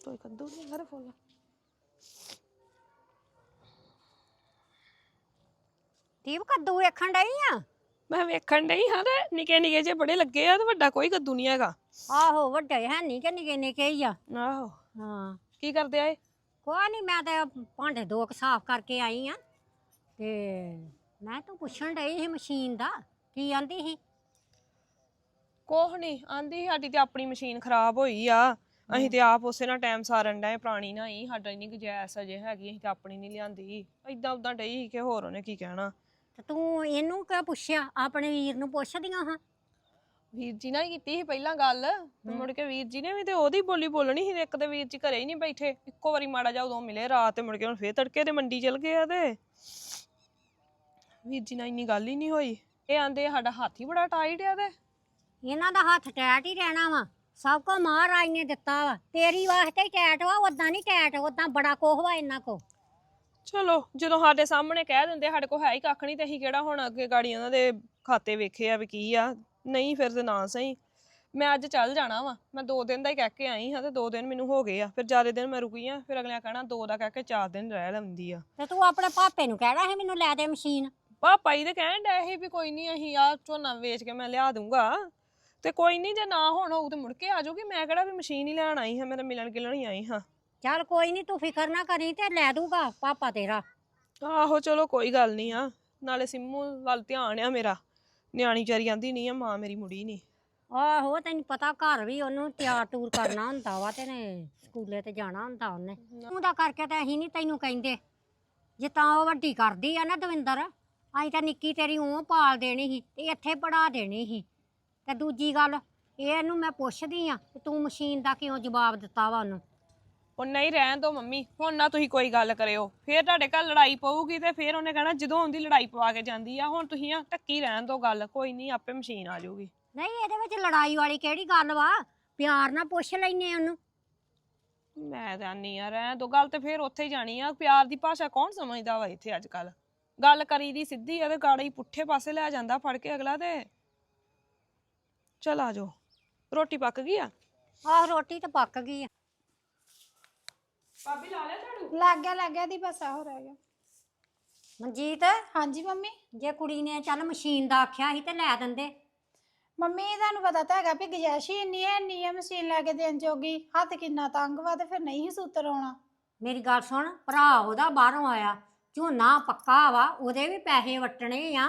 ਕੋਈ ਕੱਦੂ ਨਹੀਂ ਘਰੇ ਫੁੱਲ ਦੀਪ ਕੱਦੂ ਵੇਖਣ ਡਈ ਆ? ਮੈਂ ਵੇਖਣ ਡਈ ਹਾਂ ਤੇ ਨਿੱਕੇ ਨਿੱਕੇ ਜੇ ਬੜੇ ਲੱਗੇ ਆ ਤੇ ਵੱਡਾ ਕੋਈ ਕੱਦੂ ਨਹੀਂ ਹੈਗਾ। ਆਹੋ ਵੱਡੇ ਹੈ ਨਹੀਂ ਕਿ ਨਿੱਕੇ ਨਿੱਕੇ ਹੀ ਆ। ਆਹੋ। ਹਾਂ। ਕੀ ਕਰਦੇ ਆਏ? ਕੋਈ ਨਹੀਂ ਮੈਂ ਤੇ ਭਾਂਡੇ ਦੋ ਕੁ ਸਾਫ਼ ਕਰਕੇ ਆਈ ਆ। ਤੇ ਮੈਂ ਤੂੰ ਪੁੱਛਣ ਡਈ ਸੀ ਮਸ਼ੀਨ ਦਾ ਕੀ ਆਂਦੀ ਸੀ? ਕੋਹ ਨਹੀਂ ਆਂਦੀ ਸਾਡੀ ਤੇ ਆਪਣੀ ਮਸ਼ੀਨ ਖਰਾਬ ਹੋਈ ਆ। ਅਸੀਂ ਤੇ ਆਪ ਉਸੇ ਨਾਲ ਟਾਈਮ ਸਾਰਨ ਡਏ ਪੁਰਾਣੀ ਨਾ ਹੀ ਸਾਡਾ ਨਹੀਂ ਗੁਜਾਇਸ਼ ਅਜੇ ਹੈਗੀ ਅਸੀਂ ਤੇ ਆਪਣੀ ਨਹੀਂ ਲਿਆਂਦੀ। ਏਦਾਂ ਉਦਾਂ ਡਈ ਸੀ ਕਿ ਹੋਰ ਉਹਨੇ ਕੀ ਕਹਿਣਾ। ਤੇ ਤੂੰ ਇਹਨੂੰ ਕਿਉਂ ਪੁੱਛਿਆ? ਆਪਣੇ ਵੀਰ ਨੂੰ ਪੁੱਛਦੀਆਂ ਹਾਂ? ਵੀਰ ਜੀ ਨਾਲ ਕੀਤੀ ਸੀ ਪਹਿਲਾਂ ਗੱਲ। ਤੇ ਮੁੜ ਕੇ ਵੀਰ ਜੀ ਨੇ ਵੀ ਤੇ ਉਹਦੀ ਬੋਲੀ ਬੋਲਣੀ ਸੀ ਇੱਕ ਤੇ ਵੀਰ ਜੀ ਘਰੇ ਹੀ ਨਹੀਂ ਬੈਠੇ। ਇੱਕੋ ਵਾਰੀ ਮਾੜਾ ਜਾ ਉਦੋਂ ਮਿਲੇ ਰਾਤ ਤੇ ਮੁੜ ਕੇ ਹੁਣ ਫੇਰ ਤੜਕੇ ਤੇ ਮੰਡੀ ਚਲ ਗਏ ਆ ਤੇ। ਵੀਰ ਜੀ ਨਾਲ ਇੰਨੀ ਗੱਲ ਹੀ ਨਹੀਂ ਹੋਈ। ਇਹ ਆਂਦੇ ਸਾਡਾ ਹੱਥ ਹੀ ਬੜਾ ਟਾਈਟ ਆ ਤੇ। ਇਹਨਾਂ ਦਾ ਹੱਥ ਟੈਟ ਹੀ ਰਹਿਣਾ ਵਾ। ਸਭ ਕੋ ਮਹਾਰਾਜ ਨੇ ਦਿੱਤਾ ਵਾ। ਤੇਰੀ ਵਾਸਤੇ ਹੀ ਟੈਟ ਵਾ ਉਦਾਂ ਨਹੀਂ ਟੈਟ ਉਦਾਂ ਬੜਾ ਕੋਹ ਵਾ ਇਹਨਾਂ ਕੋ। ਚਲੋ ਜਦੋਂ ਸਾਡੇ ਸਾਹਮਣੇ ਕਹਿ ਦਿੰਦੇ ਸਾਡੇ ਕੋਲ ਹੈ ਹੀ ਕੱਖ ਨਹੀਂ ਤੇ ਅਸੀਂ ਕਿਹੜਾ ਹੁਣ ਅੱਗੇ ਗਾੜੀ ਉਹਨਾਂ ਦੇ ਖਾਤੇ ਵੇਖੇ ਆ ਵੀ ਕੀ ਆ। ਨਹੀਂ ਫਿਰ ਤੇ ਨਾ ਸਹੀ। ਮੈਂ ਅੱਜ ਚੱਲ ਜਾਣਾ ਵਾ। ਮੈਂ ਦੋ ਦਿਨ ਦਾ ਹੀ ਕਹਿ ਕੇ ਆਈ ਹਾਂ ਤੇ ਦੋ ਦਿਨ ਮੈਨੂੰ ਹੋ ਗਏ ਆ। ਫਿਰ ਜ਼ਿਆਦਾ ਦਿਨ ਮੈਂ ਰੁਕੀ ਆ ਫਿਰ ਅਗਲਿਆਂ ਕਹਿਣਾ ਦੋ ਦਾ ਕਹਿ ਕੇ ਚਾਰ ਦਿਨ ਰਹਿ ਲੈਂਦੀ ਆ। ਤੇ ਤੂੰ ਆਪਣੇ ਪਾਪੇ ਨੂੰ ਕਹਿਣਾ ਸੀ ਮੈਨੂੰ ਲੈ ਦੇ ਮਸ਼ੀਨ। ਪਾਪਾ ਜੀ ਤੇ ਕਹਿਣ ਡਏ ਸੀ ਵੀ ਕੋਈ ਨਹੀਂ ਅਸੀਂ ਆ ਝੋਨਾ ਵੇਚ ਕੇ ਮੈਂ ਲਿਆ ਦੂੰਗਾ। ਤੇ ਕੋਈ ਨਹੀਂ ਜੇ ਨਾ ਹੁਣ ਹੋਊ ਤੇ ਮੁੜ ਕੇ ਆ ਜਾਊਗੀ। ਮੈਂ ਕਿਹੜਾ ਵੀ ਮਸ਼ੀਨ ਹੀ ਲੈਣ ਆਈ ਹਾਂ ਮੈਂ ਤਾਂ ਮਿਲਣ ਗਿਲਣ ਹੀ ਆਈ ਹਾਂ। ਚੱਲ ਕੋਈ ਨਹੀਂ ਤੂੰ ਫਿਕਰ ਨਾ ਕਰੀ ਤੇ ਲੈ ਦੂਗਾ ਪਾਪਾ ਤੇਰਾ। ਆਹੋ ਚਲੋ ਕੋਈ ਗੱਲ ਨਹੀਂ ਆ। ਨਾਲੇ ਸਿੰਮੂ ਵੱਲ ਧਿਆਨ ਆ ਮੇਰਾ। ਨਿਆਣੀ ਚਾਰੀ ਆਂਦੀ ਨਹੀਂ ਆ ਮਾਂ ਮੇਰੀ ਮੁੜੀ ਨਹੀਂ। ਆਹੋ ਤੈਨੂੰ ਪਤਾ ਘਰ ਵੀ ਉਹਨੂੰ ਤਿਆਰ ਤੂਰ ਕਰਨਾ ਹੁੰਦਾ ਵਾ ਤੇ ਨੇ ਸਕੂਲੇ ਤੇ ਜਾਣਾ ਹੁੰਦਾ ਉਹਨੇ। ਉਹਦਾ ਕਰਕੇ ਤਾਂ ਅਸੀਂ ਨਹੀਂ ਤੈਨੂੰ ਕਹਿੰਦੇ। ਜੇ ਤਾਂ ਉਹ ਵੱਡੀ ਕਰਦੀ ਆ ਨਾ ਦਵਿੰਦਰ ਅਸੀਂ ਤਾਂ ਨਿੱਕੀ ਤੇਰੀ ਉਹ ਪਾਲ ਦੇਣੀ ਸੀ ਤੇ ਇੱਥੇ ਪੜਾ ਦੇਣੀ ਸੀ। ਤੇ ਦੂਜੀ ਗੱਲ ਇਹਨੂੰ ਮੈਂ ਪੁੱਛਦੀ ਆ ਕਿ ਤੂੰ ਮਸ਼ੀਨ ਦਾ ਕਿਉਂ ਜਵਾਬ ਦਿੱਤਾ ਵਾ ਉਹਨੂੰ? ਉਹ ਨਹੀਂ ਰਹਿਣ ਦੋ ਮੰਮੀ ਹੁਣ ਨਾ ਤੁਸੀਂ ਕੋਈ ਗੱਲ ਕਰਿਓ। ਫੇਰ ਤੁਹਾਡੇ ਘਰ ਲੜਾਈ ਪਊਗੀ ਤੇ ਫੇਰ ਉਹਨੇ ਕਹਿਣਾ ਜਦੋਂ ਉਹਦੀ ਲੜਾਈ ਪਵਾ ਕੇ ਜਾਂਦੀ ਆ ਹੁਣ ਤੁਸੀਂ ਆ ਟੱਕੀ ਰਹਿਣ ਦੋ ਗੱਲ ਕੋਈ ਨਹੀਂ ਆਪੇ ਮਸ਼ੀਨ ਆ ਜਾਊਗੀ। ਨਹੀਂ ਇਹਦੇ ਵਿੱਚ ਲੜਾਈ ਵਾਲੀ ਕਿਹੜੀ ਗੱਲ ਵਾ? ਪਿਆਰ ਨਾਲ ਪੁੱਛ ਲੈਨੇ ਉਹਨੂੰ। ਮੈਂ ਤਾਂ ਨਹੀਂ ਆ ਰਹਿਣ ਦੋ ਗੱਲ ਤੇ ਫੇਰ ਉੱਥੇ ਹੀ ਜਾਣੀ ਆ। ਪਿਆਰ ਦੀ ਭਾਸ਼ਾ ਕੌਣ ਸਮਝਦਾ ਵਾ ਇੱਥੇ ਅੱਜ ਕੱਲ ਗੱਲ ਕਰੀ ਦੀ ਸਿੱਧੀ ਆ ਤੇ ਗਾੜੀ ਪੁੱਠੇ ਪਾਸੇ ਲੈ ਜਾਂਦਾ ਫੜ ਕੇ ਅਗਲਾ ਤੇ। ਚਲ ਆ ਜਾਓ। ਰੋਟੀ ਪੱਕ ਗਈ ਆ? ਆਹ ਰੋਟੀ ਤਾਂ ਪੱਕ ਗਈ ਆ। ਭਾਬੀ ਲਾ ਲਿਆ ਝਾੜੂ? ਲੱਗ ਗਿਆ ਲੱਗ ਗਿਆ ਦੀ ਬਸ ਆਹੋ ਰਹਿ ਗਿਆ। ਮਨਜੀਤ? ਹਾਂਜੀ ਮੰਮੀ? ਜੇ ਕੁੜੀ ਨੇ ਚੱਲ ਮਸ਼ੀਨ ਦਾ ਆਖਿਆ ਸੀ ਤੇ ਲੈ ਦਿੰਦੇ। ਮੰਮੀ ਤੁਹਾਨੂੰ ਪਤਾ ਤਾਂ ਹੈਗਾ ਵੀ ਗੁਜਾਇਸ਼ ਹੀ ਇੰਨੀ ਹੈ ਇੰਨੀ ਹੈ ਮਸ਼ੀਨ ਲੈ ਕੇ ਦੇਣ ਜੋਗੀ। ਹੱਥ ਕਿੰਨਾ ਤੰਗ ਵਾ ਤੇ ਫਿਰ ਨਹੀਂ ਹੀ ਸੂਤਰ ਆਉਣਾ। ਮੇਰੀ ਗੱਲ ਸੁਣ ਭਰਾ ਉਹਦਾ ਬਾਹਰੋਂ ਆਇਆ। ਝੋਨਾ ਪੱਕਾ ਵਾ ਉਹਦੇ ਵੀ ਪੈਸੇ ਵਟਣੇ ਆ।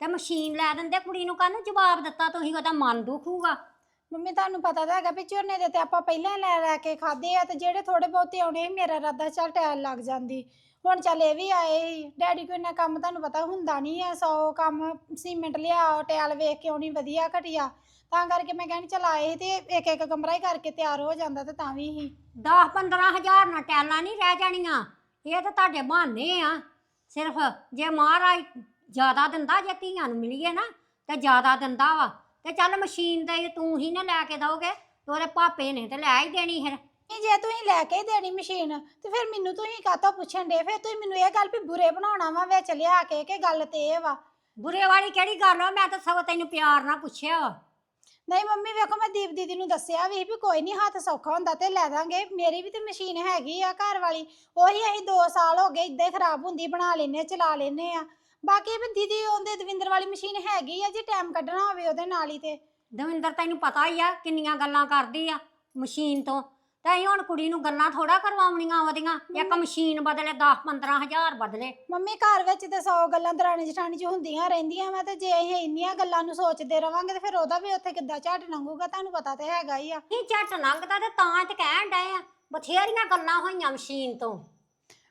ਤੇ ਮਸ਼ੀਨ ਲੈ ਦਿੰਦੇ ਕੁੜੀ ਨੂੰ ਕਾਹਨੂੰ ਜਵਾਬ ਦਿੱਤਾ ਤੁਸੀਂ ਉਹਦਾ ਮਨ ਦੁਖੂਗਾ। ਮੰਮੀ ਤੁਹਾਨੂੰ ਪਤਾ ਤਾਂ ਹੈਗਾ ਵੀ ਝੋਨੇ ਦੇ ਤੇ ਆਪਾਂ ਪਹਿਲਾਂ ਲੈ ਲੈ ਕੇ ਖਾਦੇ ਆ ਤੇ ਜਿਹੜੇ ਥੋੜੇ ਬਹੁਤੇ ਆਉਣੇ ਸੀ ਮੇਰਾ ਰਾਦਾ ਚੱਲ ਟੈਲ ਲੱਗ ਜਾਂਦੀ। ਹੁਣ ਚੱਲ ਇਹ ਵੀ ਆਏ ਸੀ। ਡੈਡੀ ਕੋਈ ਨਾ ਕੰਮ ਤੁਹਾਨੂੰ ਪਤਾ ਹੁੰਦਾ ਨਹੀਂ ਆ ਸੌ ਕੰਮ ਸੀਮੈਂਟ ਲਿਆਓ ਟੈਲ ਵੇਖ ਕੇ ਆਉਣੀ ਵਧੀਆ ਘਟੀਆ। ਤਾਂ ਕਰਕੇ ਮੈਂ ਕਹਿੰਦੀ ਚੱਲ ਆਏ ਸੀ ਤੇ ਇੱਕ ਇੱਕ ਕਮਰਾ ਹੀ ਕਰਕੇ ਤਿਆਰ ਹੋ ਜਾਂਦਾ ਤੇ ਤਾਂ ਵੀ ਹੀ 10 15000 ਨਾਲ ਟੈਲਾਂ ਨਹੀਂ ਰਹਿ ਜਾਣੀਆਂ। ਇਹ ਤਾਂ ਤੁਹਾਡੇ ਬਹਾਨੇ ਆ। ਸਿਰਫ ਜੇ ਮਹਾਰਾਜ ਜ਼ਿਆਦਾ ਦਿੰਦਾ ਜੇ ਧੀਆਂ ਨੂੰ ਮਿਲੀਏ ਨਾ ਤੇ ਜ਼ਿਆਦਾ ਦਿੰਦਾ ਵਾ। ਤੇ ਚੱਲ ਮਸ਼ੀਨ ਦੇ ਤੂੰ ਹੀ ਨਾ ਲੈ ਕੇ ਦੋਗੇ ਤੇ ਉਹਦੇ ਪਾਪੇ ਨੇ ਤੇ ਲੈ ਹੀ ਦੇਣੀ ਫਿਰ। ਨਹੀਂ ਜੇ ਤੁਸੀਂ ਲੈ ਕੇ ਹੀ ਦੇਣੀ ਮਸ਼ੀਨ ਤੇ ਫਿਰ ਮੈਨੂੰ ਤੁਸੀਂ ਕਾਹਤੋਂ ਪੁੱਛਣ ਦੇ ਫਿਰ ਤੁਸੀਂ ਮੈਨੂੰ ਇਹ ਗੱਲ ਵੀ ਬੁਰੇ ਬਣਾਉਣਾ ਵਾ ਵਿੱਚ ਲਿਆ ਕੇ ਕਿ ਗੱਲ ਤੇ ਇਹ ਵਾ। ਬੁਰੇ ਵਾਲੀ ਕਿਹੜੀ ਗੱਲ ਆ? ਮੈਂ ਤਾਂ ਸਗੋਂ ਤੈਨੂੰ ਪਿਆਰ ਨਾਲ ਪੁੱਛਿਆ ਵਾ। ਨਹੀਂ ਮੰਮੀ ਵੇਖੋ ਮੈਂ ਦੀਪ ਦੀਦੀ ਨੂੰ ਦੱਸਿਆ ਵੀ ਵੀ ਕੋਈ ਨਹੀਂ ਹੱਥ ਸੌਖਾ ਹੁੰਦਾ ਤੇ ਲੈ ਦਾਂਗੇ। ਮੇਰੀ ਵੀ ਤੇ ਮਸ਼ੀਨ ਹੈਗੀ ਆ ਘਰ ਵਾਲੀ। ਉਹੀ ਅਸੀਂ 2 ਸਾਲ ਹੋ ਗਏ ਇਦਾਂ ਹੀ ਖਰਾਬ ਹੁੰਦੀ ਬਣਾ ਲੈਨੇ ਚਲਾ ਲੈਨੇ ਆ ਬਾਕੀ ਵੀ ਦੀਦੀ ਉਹਦੇ ਦਵਿੰਦਰ ਵਾਲੀ ਮਸ਼ੀਨ ਹੈਗੀ ਆ ਜੇ ਟਾਈਮ ਕੱਢਣਾ ਹੋਵੇ ਉਹਦੇ ਨਾਲ ਹੀ ਤੇ। ਦਵਿੰਦਰ ਤੈਨੂੰ ਪਤਾ ਹੀ ਆ ਕਿੰਨੀਆਂ ਗੱਲਾਂ ਕਰਦੀ ਆ ਮਸ਼ੀਨ ਤੋਂ। ਤੇ ਅਸੀਂ ਹੁਣ ਕੁੜੀ ਨੂੰ ਗੱਲਾਂ ਥੋੜਾ ਕਰਵਾਉਣੀਆਂ ਉਹਦੀਆਂ। ਇੱਕ ਮਸ਼ੀਨ ਬਦਲੇ 10 15000 ਬਦਲੇ। ਮੰਮੀ ਘਰ ਵਿੱਚ ਤੇ 100 ਗੱਲਾਂ ਦਰਾਣੀ ਜਠਾਣੀ ਚ ਹੁੰਦੀਆਂ ਰਹਿੰਦੀਆਂ ਵਾ ਤੇ ਜੇ ਅਸੀਂ ਇੰਨੀਆਂ ਗੱਲਾਂ ਨੂੰ ਸੋਚਦੇ ਰਵਾਂਗੇ ਤੇ ਫਿਰ ਉਹਦਾ ਵੀ ਉੱਥੇ ਕਿੱਦਾਂ ਝੱਟ ਲੰਘੂਗਾ ਤੁਹਾਨੂੰ ਪਤਾ ਤੇ ਹੈਗਾ ਹੀ ਆ। ਨਹੀਂ ਝੱਟ ਲੰਘਦਾ ਤੇ ਤਾਂ ਤੇ ਕਹਿਣ ਡਏ ਆ। ਬਥੇਰੀਆਂ ਗੱਲਾਂ ਹੋਈਆਂ ਮਸ਼ੀਨ ਤੋਂ।